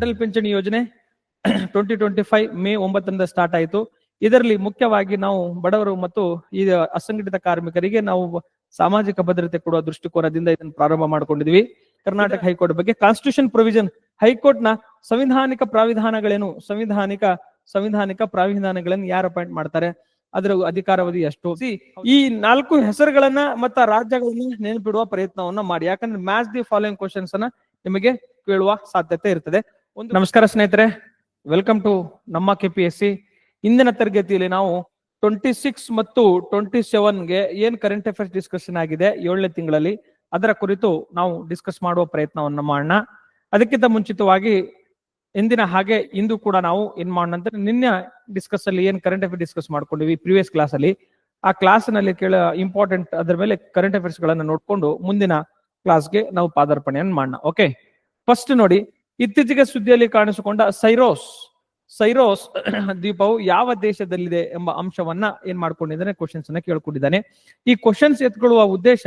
ಅಟಲ್ ಪಿಂಚಣಿ ಯೋಜನೆ twenty twenty five May ಒಂಬತ್ತರಿಂದ ಸ್ಟಾರ್ಟ್ ಆಯಿತು. ಇದರಲ್ಲಿ ಮುಖ್ಯವಾಗಿ ನಾವು ಬಡವರು ಮತ್ತು ಈ ಅಸಂಘಟಿತ ಕಾರ್ಮಿಕರಿಗೆ ನಾವು ಸಾಮಾಜಿಕ ಭದ್ರತೆ ಕೊಡುವ ದೃಷ್ಟಿಕೋನದಿಂದ ಇದನ್ನು ಪ್ರಾರಂಭ ಮಾಡಿಕೊಂಡಿದ್ವಿ. ಕರ್ನಾಟಕ ಹೈಕೋರ್ಟ್ ಬಗ್ಗೆ ಕಾನ್ಸ್ಟಿಟ್ಯೂಷನ್ ಪ್ರೊವಿಷನ್ ಹೈಕೋರ್ಟ್ನ ಸಂವಿಧಾನಿಕ ಪ್ರಾವಿಧಾನಗಳೇನು? ಸಂವಿಧಾನಿಕ ಸಂವಿಧಾನಿಕ ಪ್ರಾವಿಧಾನಗಳನ್ನು ಯಾರು ಅಪಾಯಿಂಟ್ ಮಾಡ್ತಾರೆ? ಅದರ ಅಧಿಕಾರಾವಧಿ ಎಷ್ಟು? ಈ ನಾಲ್ಕು ಹೆಸರುಗಳನ್ನ ಮತ್ತ ರಾಜ್ಯಗಳನ್ನ ನೆನಪಿಡುವ ಪ್ರಯತ್ನವನ್ನ ಮಾಡಿ. ಯಾಕಂದ್ರೆ ಮ್ಯಾಚ್ ದಿ ಫಾಲೋಯಿಂಗ್ ಕ್ವಶನ್ಸ್ ಅನ್ನ ನಿಮಗೆ ಕೇಳುವ ಸಾಧ್ಯತೆ ಇರ್ತದೆ. ನಮಸ್ಕಾರ ಸ್ನೇಹಿತರೆ. ವೆಲ್ಕಮ್ ಟು ನಮ್ಮ ಕೆಪಿಎಸ್ಸಿ ಇಂದಿನ ತರಗತಿಯಲ್ಲಿ ನಾವು ಟ್ವೆಂಟಿ ಸಿಕ್ಸ್ ಮತ್ತು ಟ್ವೆಂಟಿ ಗೆ ಏನ್ ಕರೆಂಟ್ ಅಫೇರ್ಸ್ ಡಿಸ್ಕಷನ್ ಆಗಿದೆ ಏಳನೇ ತಿಂಗಳಲ್ಲಿ, ಅದರ ಕುರಿತು ನಾವು ಡಿಸ್ಕಸ್ ಮಾಡುವ ಪ್ರಯತ್ನವನ್ನು ಮಾಡೋಣ. ಅದಕ್ಕಿಂತ ಮುಂಚಿತವಾಗಿ ಎಂದಿನ ಹಾಗೆ ಇಂದು ಕೂಡ ನಾವು ಏನ್ ಮಾಡೋಣ ಅಂತ ನಿನ್ನೆ ಡಿಸ್ಕಸ್ ಅಲ್ಲಿ ಏನ್ ಕರೆಂಟ್ ಅಫೇರ್ ಡಿಸ್ಕಸ್ ಮಾಡ್ಕೊಂಡಿವಿ ಪ್ರಿವಿಯಸ್ ಕ್ಲಾಸ್ ಅಲ್ಲಿ. ಆ ಕ್ಲಾಸ್ನಲ್ಲಿ ಕೇಳ ಇಂಪಾರ್ಟೆಂಟ್ ಅದರ ಮೇಲೆ ಕರೆಂಟ್ ಅಫೇರ್ಸ್ ಗಳನ್ನ ನೋಡ್ಕೊಂಡು ಮುಂದಿನ ಕ್ಲಾಸ್ಗೆ ನಾವು ಪಾದಾರ್ಪಣೆಯನ್ನು ಮಾಡೋಣ. ಓಕೆ ಫಸ್ಟ್ ನೋಡಿ ಇತ್ತೀಚೆಗೆ ಸುದ್ದಿಯಲ್ಲಿ ಕಾಣಿಸಿಕೊಂಡ ಸೈರೋಸ್ ಸೈರೋಸ್ ದ್ವೀಪವು ಯಾವ ದೇಶದಲ್ಲಿದೆ ಎಂಬ ಅಂಶವನ್ನ ಏನ್ ಮಾಡ್ಕೊಂಡಿದ್ದಾನೆ ಕ್ವಶನ್ಸ್ ಅನ್ನ ಕೇಳ್ಕೊಂಡಿದ್ದಾನೆ. ಈ ಕ್ವಶನ್ಸ್ ಎತ್ಕೊಳ್ಳುವ ಉದ್ದೇಶ,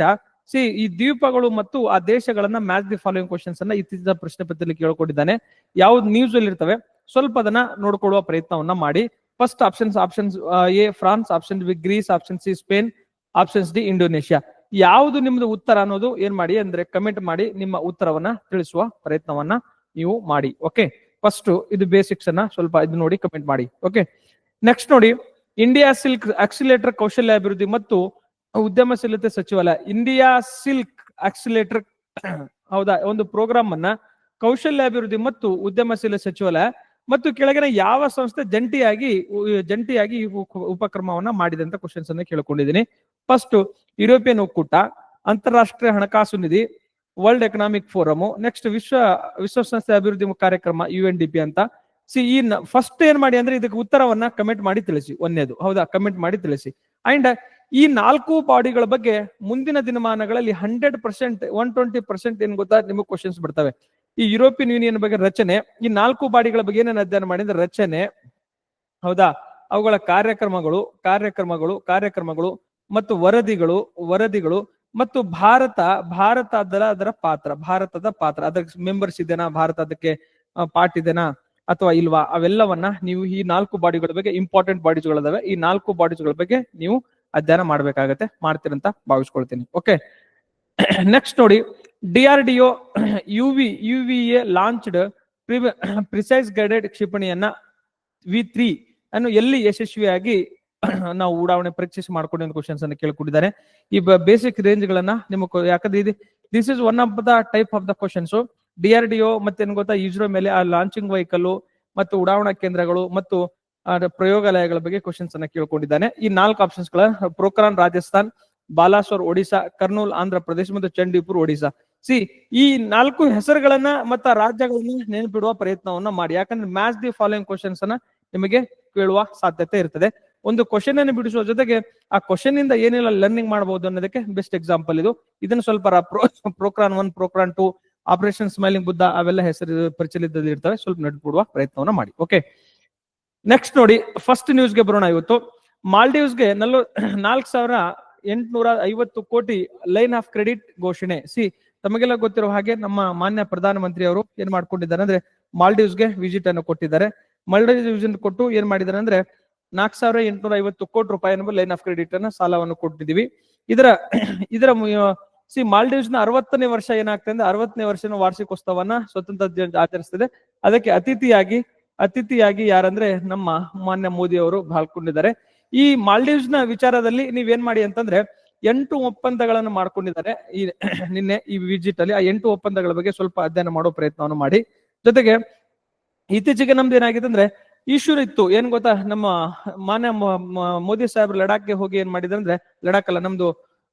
ಸಿ, ಈ ದ್ವೀಪಗಳು ಮತ್ತು ಆ ದೇಶಗಳನ್ನ ಮ್ಯಾಚ್ ದಿ ಫಾಲೋಯಿಂಗ್ ಕ್ವಶನ್ಸ್ ಅನ್ನ ಇತ್ತೀಚಿನ ಪ್ರಶ್ನೆ ಪತ್ರದಲ್ಲಿ ಕೇಳ್ಕೊಂಡಿದ್ದಾನೆ. ಯಾವ್ದು ನ್ಯೂಸ್ ಅಲ್ಲಿ ಇರ್ತವೆ, ಸ್ವಲ್ಪ ಅದನ್ನ ನೋಡ್ಕೊಳ್ಳುವ ಪ್ರಯತ್ನವನ್ನ ಮಾಡಿ. First options options A France option B Greece option C Spain options D Indonesia ಯಾವುದು ನಿಮ್ದು ಉತ್ತರ ಅನ್ನೋದು ಏನ್ ಮಾಡಿ ಅಂದ್ರೆ ಕಮೆಂಟ್ ಮಾಡಿ ನಿಮ್ಮ ಉತ್ತರವನ್ನ ತಿಳಿಸುವ ಪ್ರಯತ್ನವನ್ನ ನೀವು ಮಾಡಿ ಓಕೆ ಫಸ್ಟ್ ಇದು ಬೇಸಿಕ್ಸ್ ಅನ್ನ ಸ್ವಲ್ಪ ಇದು ನೋಡಿ ಕಮೆಂಟ್ ಮಾಡಿ ಓಕೆ ನೆಕ್ಸ್ಟ್ ನೋಡಿ ಇಂಡಿಯಾ ಸಿಲ್ಕ್ ಆಕ್ಸಿಲೇಟರ್ ಕೌಶಲ್ಯ ಅಭಿವೃದ್ಧಿ ಮತ್ತು ಉದ್ಯಮಶೀಲತೆ ಸಚಿವಾಲಯ. ಇಂಡಿಯಾ ಸಿಲ್ಕ್ ಆಕ್ಸಿಲೇಟರ್ ಹೌದಾ? ಒಂದು ಪ್ರೋಗ್ರಾಮ್ ಅನ್ನ ಕೌಶಲ್ಯ ಅಭಿವೃದ್ಧಿ ಮತ್ತು ಉದ್ಯಮಶೀಲ ಸಚಿವಾಲಯ ಮತ್ತು ಕೆಳಗಿನ ಯಾವ ಸಂಸ್ಥೆ ಜಂಟಿಯಾಗಿ ಜಂಟಿಯಾಗಿ ಉಪಕ್ರಮವನ್ನ ಮಾಡಿದೆ ಅಂತ ಕ್ವಶನ್ಸ್ ಅನ್ನ ಕೇಳ್ಕೊಂಡಿದ್ದೀನಿ. ಫಸ್ಟ್ ಯುರೋಪಿಯನ್ ಒಕ್ಕೂಟ, ಅಂತಾರಾಷ್ಟ್ರೀಯ ಹಣಕಾಸು ನಿಧಿ ವರ್ಲ್ಡ್ ಎಕನಾಮಿಕ್ ಫೋರಮ್ ನೆಕ್ಸ್ಟ್ ವಿಶ್ವ, ವಿಶ್ವಸಂಸ್ಥೆ ಅಭಿವೃದ್ಧಿ ಕಾರ್ಯಕ್ರಮ ಯು ಎನ್ ಡಿ ಪಿ ಅಂತ. ಸಿ ಈ ಫಸ್ಟ್ ಏನ್ ಮಾಡಿ ಅಂದ್ರೆ ಇದಕ್ಕೆ ಉತ್ತರವನ್ನ ಕಮೆಂಟ್ ಮಾಡಿ ತಿಳಿಸಿ ಒಂದೇದು ಹೌದಾ? ಕಮೆಂಟ್ ಮಾಡಿ ತಿಳಿಸಿ. ಅಂಡ್ ಈ ನಾಲ್ಕು ಬಾಡಿಗಳ ಬಗ್ಗೆ ಮುಂದಿನ ದಿನಮಾನಗಳಲ್ಲಿ hundred percent one twenty percent ಏನ್ ಗೊತ್ತಾ? ನಿಮಗೆ ಕ್ವಶನ್ಸ್ ಬರ್ತವೆ. ಈ ಯುರೋಪಿಯನ್ ಯೂನಿಯನ್ ಬಗ್ಗೆ ರಚನೆ, ಈ ನಾಲ್ಕು ಬಾಡಿಗಳ ಬಗ್ಗೆ ಏನೇನು ಅಧ್ಯಯನ ಮಾಡಿದ್ರೆ ರಚನೆ, ಹೌದಾ? ಅವುಗಳ ಕಾರ್ಯಕ್ರಮಗಳು ಕಾರ್ಯಕ್ರಮಗಳು ಕಾರ್ಯಕ್ರಮಗಳು, ಮತ್ತು ವರದಿಗಳು ವರದಿಗಳು ಮತ್ತು ಭಾರತ ಭಾರತ ಅದರ ಅದರ ಪಾತ್ರ, ಭಾರತದ ಪಾತ್ರ. ಅದಕ್ಕೆ ಮೆಂಬರ್ಸ್ ಇದೆನಾ ಭಾರತ ಅದಕ್ಕೆ ಪಾರ್ಟ್ ಇದೆನಾ ಅಥವಾ ಇಲ್ವಾ? ಅವೆಲ್ಲವನ್ನ ನೀವು ಈ ನಾಲ್ಕು ಬಾಡಿಗಳ ಬಗ್ಗೆ ಇಂಪಾರ್ಟೆಂಟ್ ಬಾಡೀಸ್ಗಳಿದಾವೆ ಈ ನಾಲ್ಕು ಬಾಡೀಸ್ಗಳ ಬಗ್ಗೆ ನೀವು ಅಧ್ಯಯನ ಮಾಡ್ಬೇಕಾಗತ್ತೆ. ಮಾಡ್ತೀರಂತ ಭಾವಿಸ್ಕೊಳ್ತೀನಿ. ಓಕೆ ನೆಕ್ಸ್ಟ್ ನೋಡಿ D R D O U V U V A launched precise guided ಕ್ಷಿಪಣಿಯನ್ನ V three ಅನ್ನು ಎಲ್ಲಿ ಯಶಸ್ವಿಯಾಗಿ ನಾವು ಉಡಾವಣೆ ಪರೀಕ್ಷಿಸಿ ಮಾಡ್ಕೊಂಡು ಕ್ವಶನ್ಸ್ ಅನ್ನು ಕೇಳ್ಕೊಂಡಿದ್ದಾರೆ. ಈ ಬೇಸಿಕ್ ರೇಂಜ್ ಗಳನ್ನ ನಿಮಗೆ ಯಾಕಂದ್ರೆ ಇದು this is one of the type of the questions D R D O ಏನ್ ಗೊತ್ತಾ, ಇಸ್ರೋ ಮೇಲೆ ಆ ಲಾಂಚಿಂಗ್ ವೆಹಿಕಲ್ ಮತ್ತು ಉಡಾವಣಾ ಕೇಂದ್ರಗಳು ಮತ್ತು ಪ್ರಯೋಗಾಲಯಗಳ ಬಗ್ಗೆ ಕ್ವಶನ್ಸ್ ಅನ್ನ ಕೇಳ್ಕೊಂಡಿದ್ದಾನೆ. ಈ ನಾಲ್ಕು ಆಪ್ಷನ್ಸ್ಗಳ ಪ್ರೋಕ್ರಾನ್ ರಾಜಸ್ಥಾನ್ ಬಾಲಾಸೋರ್ ಒಡಿಶಾ ಕರ್ನೂಲ್ ಆಂಧ್ರ ಪ್ರದೇಶ ಮತ್ತು ಚಂಡೀಪುರ್ ಒಡಿಶಾ ಸಿ ಈ ನಾಲ್ಕು ಹೆಸರುಗಳನ್ನ ಮತ್ತು ರಾಜ್ಯಗಳನ್ನ ನೆನಪಿಡುವ ಪ್ರಯತ್ನವನ್ನ ಮಾಡಿ. ಯಾಕಂದ್ರೆ ಮ್ಯಾಚ್ ದಿ ಫಾಲೋಯಿಂಗ್ ಕ್ವಶನ್ಸ್ ಅನ್ನ ನಿಮಗೆ ಕೇಳುವ ಸಾಧ್ಯತೆ ಇರ್ತದೆ. ಒಂದು ಕ್ವಶನ್ ಅನ್ನು ಬಿಡಿಸುವ ಜೊತೆಗೆ ಆ ಕ್ವಶನ್ ಇಂದ ಏನೆಲ್ಲ ಲರ್ನಿಂಗ್ ಮಾಡಬಹುದು ಅನ್ನೋದಕ್ಕೆ ಬೆಸ್ಟ್ ಎಕ್ಸಾಂಪಲ್ ಇದು. ಇದನ್ನ ಸ್ವಲ್ಪ Pokhran one Pokhran two operation smiling Buddha ಅವೆಲ್ಲ ಹೆಸರು ಪ್ರಚಲಿತದಲ್ಲಿ ಇರ್ತವೆ. ಸ್ವಲ್ಪ ಬಿಡುವ ಪ್ರಯತ್ನವನ್ನ ಮಾಡಿ. ಓಕೆ ನೆಕ್ಸ್ಟ್ ನೋಡಿ ಫಸ್ಟ್ ನ್ಯೂಸ್ಗೆ ಬರೋಣ ಇವತ್ತು. ಮಾಲ್ಡೀವ್ಸ್ಗೆ ನಲ್ವ ನಾಲ್ಕು ಸಾವಿರ ಎಂಟುನೂರ ಐವತ್ತು ಕೋಟಿ ಲೈನ್ ಆಫ್ ಕ್ರೆಡಿಟ್ ಘೋಷಣೆ. ಸಿ, ತಮಗೆಲ್ಲ ಗೊತ್ತಿರೋ ಹಾಗೆ ನಮ್ಮ ಮಾನ್ಯ ಪ್ರಧಾನಮಂತ್ರಿ ಅವರು ಏನ್ ಮಾಡ್ಕೊಂಡಿದ್ದಾರೆ ಅಂದ್ರೆ ಮಾಲ್ಡೀವ್ಸ್ಗೆ ವಿಸಿಟ್ ಅನ್ನು ಕೊಟ್ಟಿದ್ದಾರೆ. ಮಾಲ್ಡೀವ್ಸ್ ವಿಸಿಟ್ ಕೊಟ್ಟು ಏನ್ ಮಾಡಿದ್ದಾರೆ ಅಂದ್ರೆ ನಾಲ್ಕು ಸಾವಿರ ಎಂಟುನೂರ ಐವತ್ತು ಕೋಟಿ ರೂಪಾಯಿ ಲೈನ್ ಆಫ್ ಕ್ರೆಡಿಟ್ ಅನ್ನ ಸಾಲವನ್ನು ಕೊಟ್ಟಿದ್ದೀವಿ. ಇದರ ಇದರ ಸಿ ಮಾಲ್ಡೀವ್ಸ್ನ ಅರವತ್ತನೇ ವರ್ಷ ಏನಾಗ್ತದೆ ಅಂದ್ರೆ ಅರವತ್ತನೇ ವರ್ಷನ ವಾರ್ಷಿಕೋತ್ಸವನ ಸ್ವತಂತ್ರ ದಿನ ಆಚರಿಸ್ತದೆ. ಅದಕ್ಕೆ ಅತಿಥಿಯಾಗಿ ಅತಿಥಿಯಾಗಿ ಯಾರಂದ್ರೆ ನಮ್ಮ ಮಾನ್ಯ ಮೋದಿ ಅವರು ಪಾಲ್ಗೊಂಡಿದ್ದಾರೆ. ಈ ಮಾಲ್ಡೀವ್ಸ್ನ ವಿಚಾರದಲ್ಲಿ ನೀವೇನ್ ಮಾಡಿ ಅಂತಂದ್ರೆ ಎಂಟು ಒಪ್ಪಂದಗಳನ್ನು ಮಾಡ್ಕೊಂಡಿದ್ದಾರೆ. ಈ ನಿನ್ನೆ ಈ ವಿಜಿಟ್ ಅಲ್ಲಿ ಆ ಎಂಟು ಒಪ್ಪಂದಗಳ ಬಗ್ಗೆ ಸ್ವಲ್ಪ ಅಧ್ಯಯನ ಮಾಡೋ ಪ್ರಯತ್ನವನ್ನು ಮಾಡಿ. ಜೊತೆಗೆ ಇತ್ತೀಚೆಗೆ ನಮ್ದು ಏನಾಗಿದೆ ಅಂದ್ರೆ ಇಶ್ಯೂ ಇತ್ತು ಏನ್ ಗೊತ್ತಾ? ನಮ್ಮ ಮಾನ್ಯ ಮೋದಿ ಸಾಹೇಬ್ರು ಲಡಾಖ್ಗೆ ಹೋಗಿ ಏನ್ ಮಾಡಿದ್ರು ಅಂದ್ರೆ, ಲಡಾಖ್ ಅಲ್ಲ, ನಮ್ದು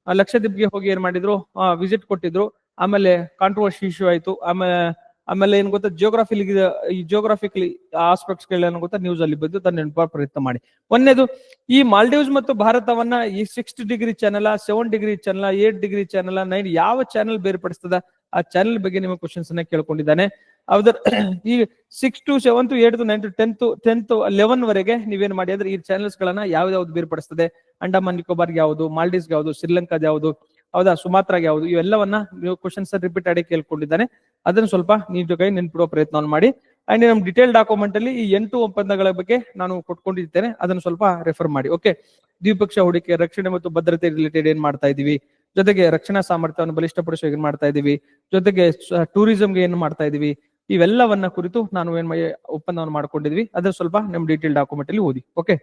ಲಕ್ಷದ್ವೀಪ್ಗೆ ಹೋಗಿ ಏನ್ ಮಾಡಿದ್ರು ವಿಸಿಟ್ ಕೊಟ್ಟಿದ್ರು. ಆಮೇಲೆ ಕಾಂಟ್ರವರ್ಸಿ ಇಶ್ಯೂ ಆಯ್ತು. ಆಮೇಲೆ ಆಮೇಲೆ ಏನ್ ಗೊತ್ತಾ? ಜಿಯೋಗ್ರಫಿ ಈ ಜಿಯೋಗ್ರಫಿಕಲಿ ಆಸ್ಪೆಕ್ಟ್ಸ್ ಏನ್ ಗೊತ್ತಾ? ನ್ಯೂಸ್ ಅಲ್ಲಿ ಬಂದು ತನ್ನ ನೆನಪ ಪ್ರಯತ್ನ ಮಾಡಿ. ಒಂದೇದು ಈ ಮಾಲ್ಡೀವ್ಸ್ ಮತ್ತು ಭಾರತವನ್ನ ಈ six degree channel seven degree channel eight degree channel nine ಯಾವ ಚಾನಲ್ ಬೇರ್ಪಡಿಸ್ತದ? ಆ ಚಾನಲ್ ಬಗ್ಗೆ ನಿಮ್ಮ ಕ್ವಶನ್ಸ್ ಅನ್ನ ಕೇಳ್ಕೊಂಡಿದ್ದಾನೆ. ಅದರ ಈ six to seven to eight to nine to tenth tenth eleven ವರೆಗೆ ನೀವೇನ್ ಮಾಡಿ, ಅಂದ್ರೆ ಈ ಚಾನೆಲ್ಸ್ ಗಳನ್ನ ಯಾವ್ದಾವ್ದು ಬೇರ್ಪಡಿಸ್ತದೆ? ಅಂಡಮಾನ್ ನಿಕೋಬಾರ್ಗೆ ಯಾವುದು ಮಾಲ್ಡೀವ್ಸ್ಗೆ ಯಾವುದು, ಶ್ರೀಲಂಕಾದ ಯಾವುದು, ಹೌದಾ, ಸುಮಾತ್ರಾಗೆ ಯಾವುದು, ಇವೆಲ್ಲವನ್ನ ನೀವು ಕ್ವಶನ್ಸ್ ರಿಪೀಟ್ ಆಗಿ ಕೇಳ್ಕೊಂಡಿದ್ದಾನೆ. ಅದನ್ನ ಸ್ವಲ್ಪ ನೀವು ಕೈ ನೆನ್ಪಿಡುವ ಪ್ರಯತ್ನವನ್ನು ಮಾಡಿ. ಅಂಡ್ ನಮ್ಮ ಡಿಟೇಲ್ ಡಾಕ್ಯುಮೆಂಟ್ ಅಲ್ಲಿ ಈ ಎಂಟು ಒಪ್ಪಂದಗಳ ಬಗ್ಗೆ ನಾನು ಕೊಟ್ಕೊಂಡಿದ್ದೇನೆ ಅದನ್ನ ಸ್ವಲ್ಪ ರೆಫರ್ ಮಾಡಿ ಓಕೆ ದ್ವಿಪಕ್ಷ ಹೂಡಿಕೆ, ರಕ್ಷಣೆ ಮತ್ತು ಭದ್ರತೆ ರಿಲೇಟೆಡ್ ಏನ್ ಮಾಡ್ತಾ ಇದೀವಿ? ಜೊತೆಗೆ ರಕ್ಷಣಾ ಸಾಮರ್ಥ್ಯವನ್ನು ಬಲಿಷ್ಠಪಡಿಸುವ ಏನ್ ಮಾಡ್ತಾ ಇದೀವಿ? ಜೊತೆಗೆ ಟೂರಿಸಂಗೆ ಏನ್ ಮಾಡ್ತಾ ಇದೀವಿ? ಇವೆಲ್ಲವನ್ನ ಕುರಿತು ನಾನು ಏನ್ ಒಪ್ಪಂದವನ್ನು ಮಾಡ್ಕೊಂಡಿದ್ವಿ. ಅದ್ರ ಸ್ವಲ್ಪ ನಿಮ್ ಡೀಟೇಲ್ ಡಾಕ್ಯುಮೆಂಟ್ ಅಲ್ಲಿ ಓದಿ. ಓಕೆ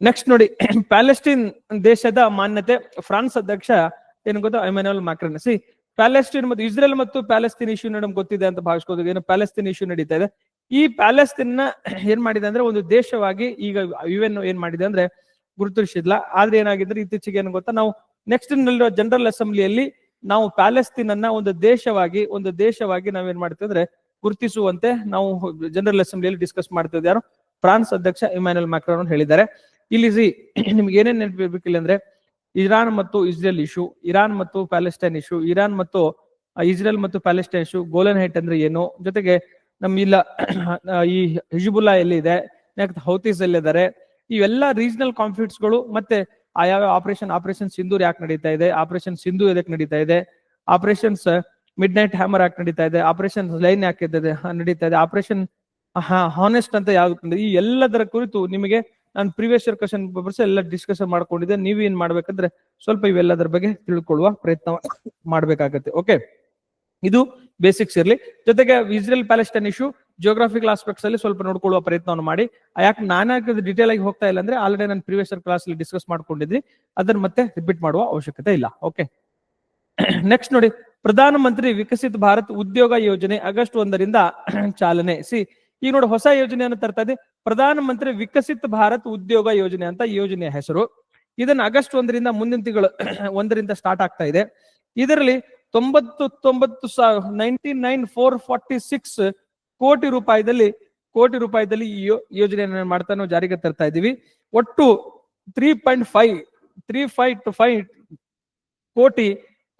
ನೆಕ್ಸ್ಟ್ ನೋಡಿ ಪ್ಯಾಲೆಸ್ಟೀನ್ ದೇಶದ ಮಾನ್ಯತೆ. ಫ್ರಾನ್ಸ್ ಅಧ್ಯಕ್ಷ ಏನ್ ಗೊತ್ತಾ? ಎಮನ್ಯುಯಲ್ ಮ್ಯಾಕ್ರನ್ ಸಿ ಪ್ಯಾಲೆಸ್ಟೀನ್ ಮತ್ತು ಇಸ್ರೇಲ್ ಮತ್ತು ಪ್ಯಾಲೆಸ್ತೀನ್ ಇಶ್ಯೂ ನಮ್ಗೆ ಗೊತ್ತಿದೆ ಅಂತ ಭಾವಿಸ್ಕೋದು ಏನು ಪ್ಯಾಲೆಸ್ತೀನ್ ಇಶ್ಯೂ ನಡೀತಾ ಇದೆ. ಈ ಪ್ಯಾಲೆಸ್ತೀನ್ನ ಏನ್ ಮಾಡಿದೆ ಅಂದ್ರೆ ಒಂದು ದೇಶವಾಗಿ ಈಗ ಯು ಎನ್ ಏನ್ ಮಾಡಿದೆ ಅಂದ್ರೆ ಗುರುತಿಸಿದ್ಲ ಆದ್ರೆ ಏನಾಗಿದ್ರೆ ಇತ್ತೀಚೆಗೆ ಏನು ಗೊತ್ತಾ? ನಾವು ನೆಕ್ಸ್ಟ್ ನಲ್ಲಿರೋ ಜನರಲ್ ಅಸೆಂಬ್ಲಿಯಲ್ಲಿ ನಾವು ಪ್ಯಾಲೆಸ್ತೀನ್ ಅನ್ನ ಒಂದು ದೇಶವಾಗಿ ಒಂದು ದೇಶವಾಗಿ ನಾವೇನ್ ಮಾಡ್ತೀವಿ ಅಂದ್ರೆ ಗುರುತಿಸುವಂತೆ ನಾವು ಜನರಲ್ ಅಸೆಂಬ್ಲಿಯಲ್ಲಿ ಡಿಸ್ಕಸ್ ಮಾಡ್ತಿದ್ದೆ ಯಾರು? ಫ್ರಾನ್ಸ್ ಅಧ್ಯಕ್ಷ ಇಮ್ಯಾನ್ಯುಯಲ್ ಮ್ಯಾಕ್ರಾನ್ ಹೇಳಿದ್ದಾರೆ. ಇಲ್ಲಿ ಸಿ, ನಿಮ್ಗೆ ಏನೇನ್ ನೆನಪಿರ್ಬೇಕಿಲ್ಲ ಅಂದ್ರೆ ಇರಾನ್ ಮತ್ತು ಇಸ್ರೇಲ್ ಇಶ್ಯೂ ಇರಾನ್ ಮತ್ತು ಪ್ಯಾಲೆಸ್ಟೈನ್ ಇಶ್ಯೂ ಇರಾನ್ ಮತ್ತು ಇಸ್ರೇಲ್ ಮತ್ತು ಪ್ಯಾಲೆಸ್ಟೈನ್ ಇಶ್ಯೂ ಗೋಲನ್ ಹೈಟ್ ಅಂದ್ರೆ ಏನು? ಜೊತೆಗೆ ನಮ್ಮ ಇಲ್ಲ ಈ ಹಿಜುಬುಲ್ಲಾ ಎಲ್ಲಿದೆ? ನೆಕ್ಸ್ಟ್ ಹೌತೀಸ್ ಎಲ್ಲಿದ್ದಾರೆ? ಇವೆಲ್ಲ ರೀಜನಲ್ ಕಾನ್ಫ್ಲಿಕ್ಟ್ಸ್ಗಳು ಮತ್ತೆ ಆ ಯಾವ ಆಪರೇಷನ್ ಆಪರೇಷನ್ ಸಿಂಧೂರ್ ಯಾಕೆ ನಡೀತಾ ಇದೆ? ಆಪರೇಷನ್ ಸಿಂಧು ಎದಕ್ಕೆ ನಡೀತಾ ಇದೆ? ಆಪರೇಷನ್ಸ್ ಮಿಡ್ ನೈಟ್ ಹ್ಯಾಮರ್ ಯಾಕೆ ನಡೀತಾ ಇದೆ? ಆಪರೇಷನ್ ಲೈನ್ ಯಾಕೆ ನಡೀತಾ ಇದೆ. ಆಪರೇಷನ್ ಹಾನೆಸ್ಟ್ ಅಂತ ಯಾವ್ದು ಈ ಎಲ್ಲದರ ಕುರಿತು ನಿಮಗೆ ನಾನು ಪ್ರೀವಿಯಸ್ ಇಯರ್ ಕ್ವಶನ್ ಪೇಪರ್ಸ್ ಎಲ್ಲ ಡಿಸ್ಕಷನ್ ಮಾಡ್ಕೊಂಡಿದೆ ನೀವು ಏನ್ ಮಾಡ್ಬೇಕಂದ್ರೆ ಸ್ವಲ್ಪ ಇವೆಲ್ಲದರ ಬಗ್ಗೆ ತಿಳ್ಕೊಳ್ಳುವ ಪ್ರಯತ್ನ ಮಾಡ್ಬೇಕಾಗತ್ತೆ. ಓಕೆ ಇದು ಬೇಸಿಕ್ಸ್ ಇರಲಿ. ಜೊತೆಗೆ Israel Palestine issue geographical aspects ಅಲ್ಲಿ ಸ್ವಲ್ಪ ನೋಡ್ಕೊಳ್ಳುವ ಪ್ರಯತ್ನವನ್ನು ಮಾಡಿ. ಯಾಕೆ ನಾನು ಡಿಟೇಲ್ ಆಗಿ ಹೋಗ್ತಾ ಇಲ್ಲ ಅಂದ್ರೆ ಆಲ್ರೆಡಿ ನಾನು ಪ್ರೀವಿಯಸ್ ಕ್ಲಾಸ್ ಅಲ್ಲಿ ಡಿಸ್ಕಸ್ ಮಾಡ್ಕೊಂಡಿದ್ವಿ ಅದನ್ನ ಮತ್ತೆ ರಿಪೀಟ್ ಮಾಡುವ ಅವಶ್ಯಕತೆ ಇಲ್ಲ. ಓಕೆ ನೆಕ್ಸ್ಟ್ ನೋಡಿ. ಪ್ರಧಾನ ಮಂತ್ರಿ ವಿಕಸಿತ ಭಾರತ್ ಉದ್ಯೋಗ ಯೋಜನೆ ಆಗಸ್ಟ್ ಒಂದರಿಂದ ಚಾಲನೆ. ಸಿ, ಈಗ ನೋಡಿ, ಹೊಸ ಯೋಜನೆಯನ್ನು ತರ್ತಾ ಇದೆ ಪ್ರಧಾನ ಮಂತ್ರಿ ವಿಕಸಿತ ಭಾರತ್ ಉದ್ಯೋಗ ಯೋಜನೆ ಅಂತ ಯೋಜನೆಯ ಹೆಸರು. ಇದನ್ನ ಆಗಸ್ಟ್ ಒಂದರಿಂದ ಮುಂದಿನ ತಿಂಗಳು ಒಂದರಿಂದ ಸ್ಟಾರ್ಟ್ ಆಗ್ತಾ ಇದೆ. ಇದರಲ್ಲಿ ತೊಂಬತ್ತು ತೊಂಬತ್ತು ninety nine four forty six crore ರೂಪಾಯಿದಲ್ಲಿ ಕೋಟಿ ರೂಪಾಯಿದಲ್ಲಿ ಈ ಯೋಜನೆಯನ್ನು ಮಾಡ್ತಾ ನಾವು ಜಾರಿಗೆ ತರ್ತಾ ಇದ್ದೀವಿ. ಒಟ್ಟು three point five three five to five crore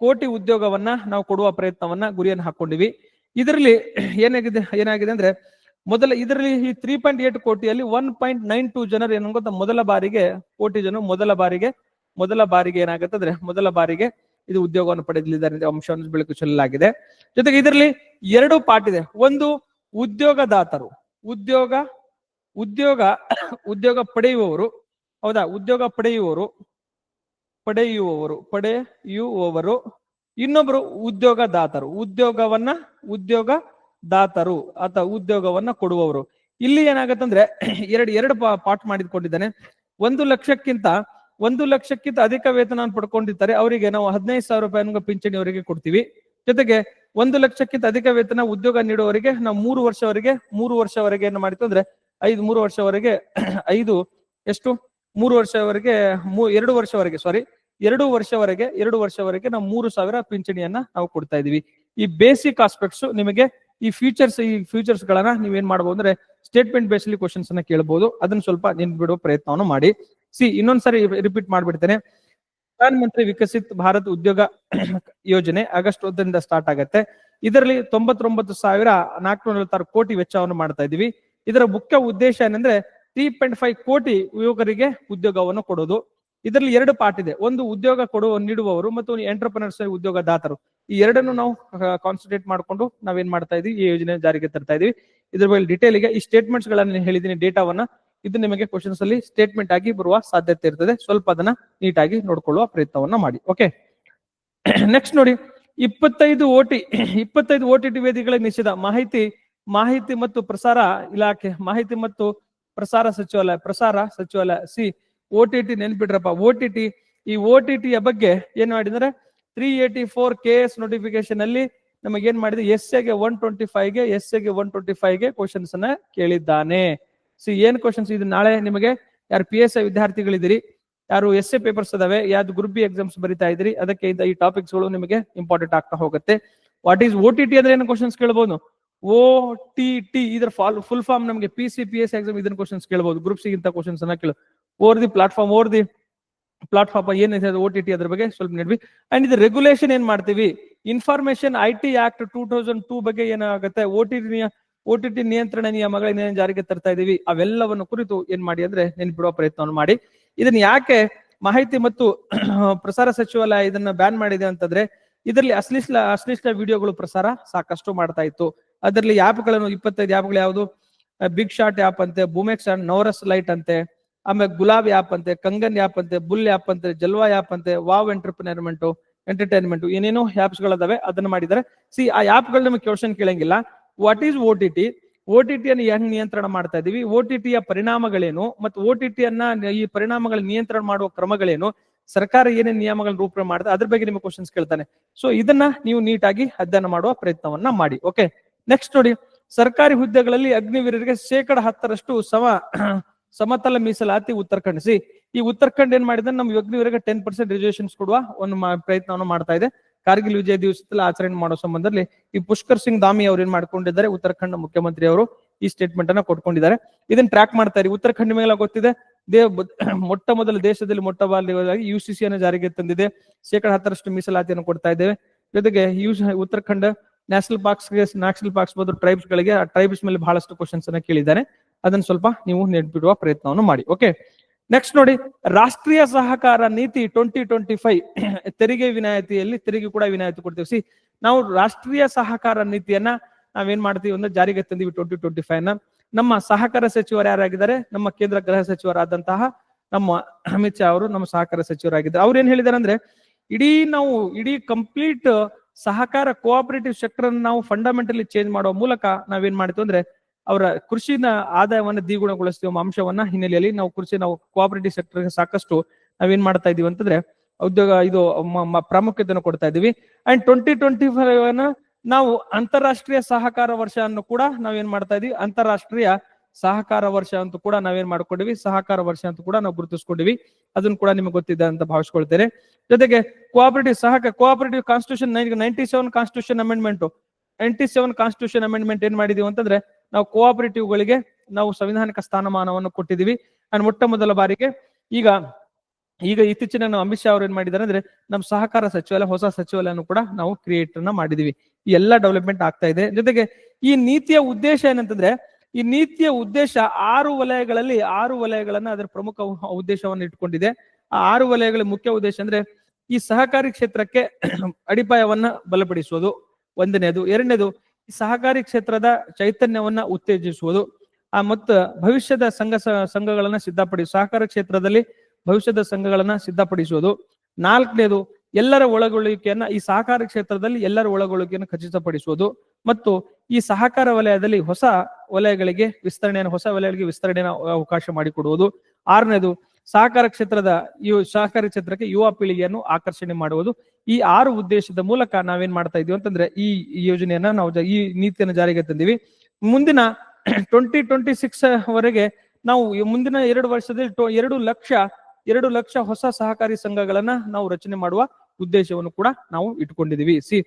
crore ಉದ್ಯೋಗವನ್ನ ನಾವು ಕೊಡುವ ಪ್ರಯತ್ನವನ್ನ ಗುರಿಯನ್ನು ಹಾಕೊಂಡಿವಿ ಇದರಲ್ಲಿ ಏನಾಗಿದೆ ಏನಾಗಿದೆ ಅಂದ್ರೆ, ಮೊದಲ, ಇದರಲ್ಲಿ ಈ ತ್ರೀ ಪಾಯಿಂಟ್ ಏಟ್ ಕೋಟಿಯಲ್ಲಿ ಒನ್ ಪಾಯಿಂಟ್ ನೈನ್ ಟು ಜನರು ಏನು ಗೊತ್ತಾ ಮೊದಲ ಬಾರಿಗೆ, ಕೋಟಿ ಜನ ಮೊದಲ ಬಾರಿಗೆ ಮೊದಲ ಬಾರಿಗೆ ಏನಾಗುತ್ತೆ ಅಂದ್ರೆ, ಮೊದಲ ಬಾರಿಗೆ ಇದು ಉದ್ಯೋಗವನ್ನು ಪಡೆದಿದ್ದಾರೆ ಅಂಶವನ್ನು ಬೆಳಕು ಚೆಲ್ಲಲಾಗಿದೆ ಜೊತೆಗೆ ಇದರಲ್ಲಿ ಎರಡು ಪಾರ್ಟ್ ಇದೆ. ಒಂದು ಉದ್ಯೋಗದಾತರು, ಉದ್ಯೋಗ ಉದ್ಯೋಗ ಉದ್ಯೋಗ ಪಡೆಯುವವರು, ಹೌದಾ? ಉದ್ಯೋಗ ಪಡೆಯುವವರು ಪಡೆಯುವವರು ಪಡೆಯುವವರು ಇನ್ನೊಬ್ಬರು ಉದ್ಯೋಗದಾತರು, ಉದ್ಯೋಗವನ್ನ ಉದ್ಯೋಗದಾತರು ಅಥವಾ ಉದ್ಯೋಗವನ್ನ ಕೊಡುವವರು. ಇಲ್ಲಿ ಏನಾಗತ್ತಂದ್ರೆ, ಎರಡು ಎರಡು ಪಾಠ ಮಾಡಿಕೊಂಡಿದ್ದಾನೆ ಒಂದು ಲಕ್ಷಕ್ಕಿಂತ ಒಂದು ಲಕ್ಷಕ್ಕಿಂತ ಅಧಿಕ ವೇತನ ಪಡ್ಕೊಂಡಿರ್ತಾರೆ. ಅವರಿಗೆ ನಾವು ಹದಿನೈದು ಸಾವಿರ ರೂಪಾಯಿ ಪಿಂಚಣಿ ಅವರಿಗೆ ಕೊಡ್ತೀವಿ. ಜೊತೆಗೆ ಒಂದು ಲಕ್ಷಕ್ಕಿಂತ ಅಧಿಕ ವೇತನ ಉದ್ಯೋಗ ನೀಡುವವರಿಗೆ ನಾವು ಮೂರು ವರ್ಷವರೆಗೆ ಮೂರು ವರ್ಷವರೆಗೆ ಏನು ಮಾಡಿತ್ತು ಅಂದ್ರೆ ಐದು, ಮೂರು ವರ್ಷವರೆಗೆ ಐದು ಎಷ್ಟು? ಮೂರು ವರ್ಷವರೆಗೆ, ಮೂ, ಎರಡು ವರ್ಷವರೆಗೆ ಸಾರಿ ಎರಡು ವರ್ಷವರೆಗೆ ಎರಡು ವರ್ಷವರೆಗೆ ನಾವು ಮೂರು ಸಾವಿರ ಪಿಂಚಣಿಯನ್ನ ನಾವು ಕೊಡ್ತಾ ಇದೀವಿ ಈ ಬೇಸಿಕ್ ಆಸ್ಪೆಕ್ಟ್ಸ್ ನಿಮಗೆ ಈ ಫ್ಯೂಚರ್ಸ್ ಈ ಫ್ಯೂಚರ್ಸ್ ಗಳನ್ನ ನೀವೇನ್ ಮಾಡಬಹುದು ಅಂದ್ರೆ ಸ್ಟೇಟ್ಮೆಂಟ್ ಬೇಸ್ಲಿ ಕ್ವಶನ್ಸ್ ಅನ್ನ ಕೇಳಬಹುದು ಅದನ್ನ ಸ್ವಲ್ಪ ನೆನ್ಪಿಡುವ ಪ್ರಯತ್ನವನ್ನು ಮಾಡಿ. ಸಿ ಇನ್ನೊಂದ್ಸರಿ ರಿಪೀಟ್ ಮಾಡ್ಬಿಡ್ತೇನೆ. ಪ್ರಧಾನ ಮಂತ್ರಿ ವಿಕಸಿತ್ ಭಾರತ್ ಉದ್ಯೋಗ ಯೋಜನೆ ಆಗಸ್ಟ್ ಒಂದರಿಂದ ಸ್ಟಾರ್ಟ್ ಆಗತ್ತೆ. ಇದರಲ್ಲಿ ತೊಂಬತ್ತೊಂಬತ್ತು ಸಾವಿರ ನಾಲ್ಕುನೂರ ನಲವತ್ತಾರು ಕೋಟಿ ವೆಚ್ಚವನ್ನು ಮಾಡ್ತಾ ಇದೀವಿ ಇದರ ಮುಖ್ಯ ಉದ್ದೇಶ ಏನಂದ್ರೆ ತ್ರೀ ಪಾಯಿಂಟ್ ಫೈವ್ ಕೋಟಿ ಯುವಕರಿಗೆ ಉದ್ಯೋಗವನ್ನು ಕೊಡೋದು. ಇದರಲ್ಲಿ ಎರಡು ಪಾರ್ಟ್ ಇದೆ. ಒಂದು ಉದ್ಯೋಗ ಕೊಡುವ ನೀಡುವವರು ಮತ್ತು ಎಂಟರ್ಪ್ರನರ್ಸ್ ಉದ್ಯೋಗದಾತರು. ಈ ಎರಡನ್ನು ನಾವು ಕಾನ್ಸಂಟ್ರೇಟ್ ಮಾಡಿಕೊಂಡು ನಾವೇನ್ ಮಾಡ್ತಾ ಇದೀವಿ? ಈ ಯೋಜನೆ ಜಾರಿಗೆ ತರ್ತಾ ಇದೀವಿ. ಇದ್ರ ಬಗ್ಗೆ ಡೀಟೇಲ್ ಈ ಸ್ಟೇಟ್ಮೆಂಟ್ಸ್ ಗಳನ್ನ ಹೇಳಿದೀನಿ ಡೇಟಾವನ್ನ ಇದು ನಿಮಗೆ ಕ್ವಶನ್ಸ್ ಅಲ್ಲಿ ಸ್ಟೇಟ್ಮೆಂಟ್ ಆಗಿ ಬರುವ ಸಾಧ್ಯತೆ ಇರ್ತದೆ. ಸ್ವಲ್ಪ ಅದನ್ನ ನೀಟಾಗಿ ನೋಡ್ಕೊಳ್ಳುವ ಪ್ರಯತ್ನವನ್ನ ಮಾಡಿ. ಓಕೆ ನೆಕ್ಸ್ಟ್ ನೋಡಿ. ಇಪ್ಪತ್ತೈದು ಓಟಿ, ಇಪ್ಪತ್ತೈದು ಓಟಿಟಿ ವೇದಿಗಳ ನಿಷೇಧ. ಮಾಹಿತಿ ಮಾಹಿತಿ ಮತ್ತು ಪ್ರಸಾರ ಇಲಾಖೆ, ಮಾಹಿತಿ ಮತ್ತು ಪ್ರಸಾರ ಸಚಿವಾಲಯ ಪ್ರಸಾರ ಸಚಿವಾಲಯ ಸಿ ಓ ಟಿ ಟಿ ನೆನ್ಪಿಡ್ರಪ್ಪ. ಓ ಟಿ ಟಿ ಈ ಓ ಟಿ ಟಿಯ ಬಗ್ಗೆ ಏನ್ ಮಾಡಿದ್ರೆ three eighty four K S notification ಅಲ್ಲಿ ನಮಗೆ ಏನ್ ಮಾಡಿದೆ ಎಸ್ ಎಗೆ ಒನ್ ಟ್ವೆಂಟಿ ಫೈವ್ಗೆ ಎಸ್ ಎಗೆ ಒನ್ ಟ್ವೆಂಟಿ ಫೈವ್ಗೆ ಕ್ವಶನ್ಸ್ ಅನ್ನ ಕೇಳಿದ್ದಾನೆ. ಸಿ ಏನ್ ಕ್ವಶನ್ಸ್ ಇದು ನಾಳೆ ನಿಮಗೆ ಯಾರು ಪಿ ಎಸ್ ಐ ವಿದ್ಯಾರ್ಥಿಗಳಿದ್ದೀರಿ, ಯಾರು ಎಸ್ ಎ ಪೇಪರ್ಸ್ ಅದಾವೆ ಯಾವ್ದು ಗ್ರೂಪ್ ಬಿ ಎಕ್ಸಾಮ್ಸ್ ಬರಿತಾ ಇದ್ರಿ ಅದಕ್ಕೆ ಈ ಟಾಪಿಕ್ಸ್ಗಳು ನಿಮಗೆ ಇಂಪಾರ್ಟೆಂಟ್ ಆಗ್ತಾ ಹೋಗುತ್ತೆ. What is O T T ಅಂದ್ರೆ ಏನು ಕ್ವಶನ್ಸ್ ಕೇಳಬಹುದು ಓ ಟಿ ಟಿ ಇದ್ರ ಫಾಲ್ ಫುಲ್ ಫಾರ್ಮ್ ನಮಗೆ P C P S exam ಇದನ್ನ ಕ್ವಶನ್ಸ್ ಕೇಳಬಹುದು ಗ್ರೂಪ್ ಸಿ ಇಂತ ಕ್ವಶನ್ಸ್ ಅನ್ನ ಕೇಳು. Or the platform or the platform ಏನಿದೆ ಓ ಟಿ ಟಿ ಅದ್ರ ಬಗ್ಗೆ ಸ್ವಲ್ಪ ನೆಡ್ವಿ ಅಂಡ್ ಇದು ರೆಗ್ಯುಲೇಷನ್ ಏನ್ ಮಾಡ್ತೀವಿ? Information I T act two thousand two ಬಗ್ಗೆ ಏನಾಗುತ್ತೆ? O T T O T T ನಿಯಂತ್ರಣ ಜಾರಿಗೆ ತರ್ತಾ ಇದೀವಿ, ಅವೆಲ್ಲವನ್ನು ಕುರಿತು ಏನ್ ಮಾಡಿ ಅಂದ್ರೆ ನೆನ್ಪಿಡುವ ಪ್ರಯತ್ನವನ್ನು ಮಾಡಿ. ಇದನ್ನ ಯಾಕೆ ಮಾಹಿತಿ ಮತ್ತು ಪ್ರಸಾರ ಸಚಿವಾಲಯ ಇದನ್ನ ಬ್ಯಾನ್ ಮಾಡಿದೆ ಅಂತಂದ್ರೆ, ಇದರಲ್ಲಿ ಅಶ್ಲೀಲ ಅಶ್ಲೀಲ ವಿಡಿಯೋಗಳು ಪ್ರಸಾರ ಸಾಕಷ್ಟು ಮಾಡ್ತಾ ಇತ್ತು. ಅದರಲ್ಲಿ ಆ್ಯಪ್ಗಳನ್ನು ಇಪ್ಪತ್ತೈದು ಆ್ಯಪ್ಗಳು ಯಾವುದು? ಬಿಗ್ ಶಾಟ್ ಆ್ಯಪ್ ಅಂತೆ ಬೂಮೆಕ್ಸ್ ಅಂಡ್ ನವರಸ್ ಲೈಟ್ ಅಂತೆ, ಆಮೇಲೆ ಗುಲಾಬ್ ಆ್ಯಪ್ ಅಂತೆ ಕಂಗನ್ ಆ್ಯಪ್ ಅಂತೆ ಬುಲ್ ಆ್ಯಪ್ ಅಂತೆ ಜಲ್ವಾ ಆ್ಯಪ್ ಅಂತೆ ವಾವ್ ಎಂಟರ್ಪ್ರಿನರ್ಮೆಂಟ್ ಎಂಟರ್ಟೈನ್ಮೆಂಟ್ ಏನೇನೋ ಆ್ಯಪ್ಸ್ ಗಳದಾವೆ, ಅದನ್ನ ಮಾಡಿದ್ದಾರೆ. ಸಿ ಆ ಆ್ಯಪ್ಗಳು ನಿಮಗೆ question ಕೇಳಂಗಿಲ್ಲ. What is O T T O T ಟಿಯನ್ನು ಹೆಂಗ್ ನಿಯಂತ್ರಣ ಮಾಡ್ತಾ ಇದೀವಿ? ಓ ಟಿ ಟಿಯ ಪರಿಣಾಮಗಳೇನು? ಮತ್ತು ಓ ಟಿ ಟಿಯನ್ನ ಈ ಪರಿಣಾಮಗಳ ನಿಯಂತ್ರಣ ಮಾಡುವ ಕ್ರಮಗಳೇನು? ಸರ್ಕಾರ ಏನೇನು ನಿಯಮಗಳನ್ನ ರೂಪಣೆ ಮಾಡುತ್ತೆ ಅದ್ರ ಬಗ್ಗೆ ನಿಮಗೆ ಕ್ವಶನ್ಸ್ ಕೇಳ್ತಾನೆ. ಸೊ ಇದನ್ನ ನೀವು ನೀಟಾಗಿ ಅಧ್ಯಯನ ಮಾಡುವ ಪ್ರಯತ್ನವನ್ನ ಮಾಡಿ ಓಕೆ ನೆಕ್ಸ್ಟ್ ನೋಡಿ, ಸರ್ಕಾರಿ ಹುದ್ದೆಗಳಲ್ಲಿ ಅಗ್ನಿವೀರರಿಗೆ ಶೇಕಡ ಹತ್ತರಷ್ಟು ಸಮ, ಸಮತಲ ಮೀಸಲಾತಿ ಉತ್ತರಾಖಂಡ್ ಸಿ ಈ ಉತ್ತರಾಖಂಡ್ ಏನ್ ಮಾಡಿದ್ರೆ ನಮ್ಮ ಅಗ್ನಿವೀರಿಗೆ ಟೆನ್ ಪರ್ಸೆಂಟ್ ರಿಸರ್ವೇಶನ್ಸ್ ಕೊಡುವ ಒಂದು ಪ್ರಯತ್ನವನ್ನು ಮಾಡ್ತಾ ಇದೆ. ಕಾರ್ಗಿಲ್ ವಿಜಯ ದಿವಸದಲ್ಲಿ ಆಚರಣೆ ಮಾಡೋ ಸಂಬಂಧದಲ್ಲಿ ಈ ಪುಷ್ಕರ್ ಸಿಂಗ್ ಧಾಮಿ ಅವ್ರು ಏನ್ ಮಾಡ್ಕೊಂಡಿದ್ದಾರೆ, ಉತ್ತರಾಖಂಡ್ ಮುಖ್ಯಮಂತ್ರಿ ಅವರು ಈ ಸ್ಟೇಟ್ಮೆಂಟ್ ಅನ್ನ ಕೊಟ್ಕೊಂಡಿದ್ದಾರೆ. ಇದನ್ನ ಟ್ರ್ಯಾಕ್ ಮಾಡ್ತಾರೆ ಉತ್ತರಾಖಂಡ್ ಮೇಲೆ ಗೊತ್ತಿದೆ ದೇ ಮೊಟ್ಟ ಮೊದಲ ದೇಶದಲ್ಲಿ ಮೊಟ್ಟ ಬಾಲ್ಯವಾಗಿ ಯು ಸಿ ಅನ್ನು ಜಾರಿಗೆ ತಂದಿದೆ. ಶೇಕಡ ಹತ್ತರಷ್ಟು ಮೀಸಲಾತಿಯನ್ನು ಕೊಡ್ತಾ ಇದ್ದೇವೆ. ಜೊತೆಗೆ you Uttarakhand national parks national parks ಬದಲು ಟ್ರೈಬ್ಸ್ ಗಳಿಗೆ ಆ ಟ್ರೈಬ್ಸ್ ಮೇಲೆ ಬಹಳಷ್ಟು ಕ್ವಶನ್ಸ್ ಅನ್ನ ಕೇಳಿದ್ದಾರೆ. ಅದನ್ನ ಸ್ವಲ್ಪ ನೀವು ನೆನ್ಪಿಡುವ ಪ್ರಯತ್ನವನ್ನು ಮಾಡಿ. ಓಕೆ ನೆಕ್ಸ್ಟ್ ನೋಡಿ, ರಾಷ್ಟ್ರೀಯ ಸಹಕಾರ ನೀತಿ ಟ್ವೆಂಟಿ ಟ್ವೆಂಟಿ ಫೈವ್ ತೆರಿಗೆ ವಿನಾಯಿತಿಯಲ್ಲಿ, ತೆರಿಗೆ ಕೂಡ ವಿನಾಯಿತಿ ಕೊಡ್ತೀವಿ. ಸಿ ನಾವು ರಾಷ್ಟ್ರೀಯ ಸಹಕಾರ ನೀತಿಯನ್ನ ನಾವೇನ್ ಮಾಡ್ತೀವಿ ಅಂದ್ರೆ ಜಾರಿಗೆ ತಂದಿವಿ ಟ್ವೆಂಟಿ ಟ್ವೆಂಟಿ ಫೈವ್ನ. ನಮ್ಮ ಸಹಕಾರ ಸಚಿವರು ಯಾರಾಗಿದ್ದಾರೆ? ನಮ್ಮ ಕೇಂದ್ರ ಗೃಹ ಸಚಿವರಾದಂತಹ ನಮ್ಮ ಅಮಿತ್ ಶಾ ಅವರು ನಮ್ಮ ಸಹಕಾರ ಸಚಿವರಾಗಿದ್ದಾರೆ. ಅವ್ರು ಏನ್ ಹೇಳಿದಾರೆ ಅಂದ್ರೆ, ಇಡೀ ನಾವು, ಇಡೀ ಕಂಪ್ಲೀಟ್ ಸಹಕಾರ ಕೋಆಪರೇಟಿವ್ ಸೆಕ್ಟರ್ ನಾವು ಫಂಡಮೆಂಟಲಿ ಚೇಂಜ್ ಮಾಡುವ ಮೂಲಕ ನಾವೇನ್ ಮಾಡ್ತೀವಿ ಅಂದ್ರೆ ಅವರ ಕೃಷಿನ ಆದಾಯವನ್ನ ದ್ವಿಗುಣಗೊಳಿಸ್ತೀವಿ ಎಂಬ ಅಂಶವನ್ನ ಹಿನ್ನೆಲೆಯಲ್ಲಿ ನಾವು ಕೃಷಿ, ನಾವು ಕೋಆಪರೇಟಿವ್ ಸೆಕ್ಟರ್ಗೆ ಸಾಕಷ್ಟು ನಾವೇನ್ ಮಾಡ್ತಾ ಇದೀವಿ ಅಂತಂದ್ರೆ, ಉದ್ಯೋಗ ಇದು ಪ್ರಾಮುಖ್ಯತೆಯನ್ನು ಕೊಡ್ತಾ ಇದೀವಿ. ಅಂಡ್ ಟ್ವೆಂಟಿ ಟ್ವೆಂಟಿ ಫೈವ್ ಅನ್ನ ನಾವು ಅಂತಾರಾಷ್ಟ್ರೀಯ ಸಹಕಾರ ವರ್ಷ ಅನ್ನು ಕೂಡ ನಾವೇನ್ ಮಾಡ್ತಾ ಇದೀವಿ. ಅಂತಾರಾಷ್ಟ್ರೀಯ ಸಹಕಾರ ವರ್ಷ ಅಂತ ಕೂಡ ನಾವೇನ್ ಮಾಡ್ಕೊಂಡಿವಿ. ಸಹಕಾರ ವರ್ಷ ಅಂತ ಕೂಡ ನಾವು ಗುರುತಿಸ್ಕೊಂಡಿವಿ. ಅದನ್ನು ಕೂಡ ನಿಮಗೆ ಗೊತ್ತಿದೆ ಅಂತ ಭಾವಿಸ್ಕೊಳ್ತೇನೆ. ಜೊತೆಗೆ ಕೋಆಪರೇಟಿವ್ ಸಹಕಾರ cooperative constitution ninety seven constitution amendment ninety seven constitution amendment ಏನ್ ಮಾಡಿದೀವಿ ಅಂತಂದ್ರೆ ನಾವು ಕೋಆಪರೇಟಿವ್ಗಳಿಗೆ ನಾವು ಸಂವಿಧಾನಿಕ ಸ್ಥಾನಮಾನವನ್ನು ಕೊಟ್ಟಿದ್ದೀವಿ. ಅಂಡ್ ಮೊಟ್ಟ ಮೊದಲ ಬಾರಿಗೆ ಈಗ ಈಗ ಇತ್ತೀಚಿನ ನಾವು ಅಮಿತ್ ಶಾ ಅವ್ರು ಏನ್ ಮಾಡಿದ್ದಾರೆ ಅಂದ್ರೆ ನಮ್ಮ ಸಹಕಾರ ಸಚಿವಾಲಯ, ಹೊಸ ಸಚಿವಾಲಯನೂ ಕೂಡ ನಾವು ಕ್ರಿಯೇಟ್ ಅನ್ನ ಮಾಡಿದೀವಿ ಈ ಎಲ್ಲ ಡೆವಲಪ್ಮೆಂಟ್ ಆಗ್ತಾ ಇದೆ. ಜೊತೆಗೆ ಈ ನೀತಿಯ ಉದ್ದೇಶ ಏನಂತಂದ್ರೆ, ಈ ನೀತಿಯ ಉದ್ದೇಶ ಆರು ವಲಯಗಳಲ್ಲಿ, ಆರು ವಲಯಗಳನ್ನ ಅದರ ಪ್ರಮುಖ ಉದ್ದೇಶವನ್ನು ಇಟ್ಕೊಂಡಿದೆ. ಆ ಆರು ವಲಯಗಳ ಮುಖ್ಯ ಉದ್ದೇಶ ಅಂದ್ರೆ ಈ ಸಹಕಾರಿ ಕ್ಷೇತ್ರಕ್ಕೆ ಅಡಿಪಾಯವನ್ನ ಬಲಪಡಿಸುವುದು. ಒಂದನೇದು. ಎರಡನೇದು ಸಹಕಾರಿ ಕ್ಷೇತ್ರದ ಚೈತನ್ಯವನ್ನ ಉತ್ತೇಜಿಸುವುದು. ಆ ಮತ್ತು ಭವಿಷ್ಯದ ಸಂಘ ಸಂಘಗಳನ್ನ ಸಿದ್ಧಪಡಿಸುವ ಸಹಕಾರ ಕ್ಷೇತ್ರದಲ್ಲಿ ಭವಿಷ್ಯದ ಸಂಘಗಳನ್ನ ಸಿದ್ಧಪಡಿಸುವುದು. ನಾಲ್ಕನೇದು, ಎಲ್ಲರ ಒಳಗೊಳ್ಳುವಿಕೆಯನ್ನ ಈ ಸಹಕಾರ ಕ್ಷೇತ್ರದಲ್ಲಿ ಎಲ್ಲರ ಒಳಗೊಳ್ಳುವಿಕೆಯನ್ನು ಖಚಿತಪಡಿಸುವುದು. ಮತ್ತು ಈ ಸಹಕಾರ ವಲಯದಲ್ಲಿ ಹೊಸ ವಲಯಗಳಿಗೆ ವಿಸ್ತರಣೆಯನ್ನು, ಹೊಸ ವಲಯಗಳಿಗೆ ವಿಸ್ತರಣೆಯ ಅವಕಾಶ ಮಾಡಿಕೊಡುವುದು. ಆರನೇದು, ಸಹಕಾರ ಕ್ಷೇತ್ರದ ಇವು ಸಹಕಾರಿ ಕ್ಷೇತ್ರಕ್ಕೆ ಯುವ ಪೀಳಿಗೆಯನ್ನು ಆಕರ್ಷಣೆ ಮಾಡುವುದು. ಈ ಆರು ಉದ್ದೇಶದ ಮೂಲಕ ನಾವೇನ್ ಮಾಡ್ತಾ ಇದೀವಿ ಅಂತಂದ್ರೆ ಈ ಯೋಜನೆಯನ್ನ ನಾವು ಈ ನೀತಿಯನ್ನು ಜಾರಿಗೆ ತಂದಿವಿ. ಮುಂದಿನ ಟ್ವೆಂಟಿ ಟ್ವೆಂಟಿ ಸಿಕ್ಸ್ ವರೆಗೆ ನಾವು ಮುಂದಿನ ಎರಡು ವರ್ಷದಲ್ಲಿ ಎರಡು ಲಕ್ಷ ಎರಡು ಲಕ್ಷ ಹೊಸ ಸಹಕಾರಿ ಸಂಘಗಳನ್ನ ನಾವು ರಚನೆ ಮಾಡುವ ಉದ್ದೇಶವನ್ನು ಕೂಡ ನಾವು ಇಟ್ಕೊಂಡಿದೀವಿ. ಸಿ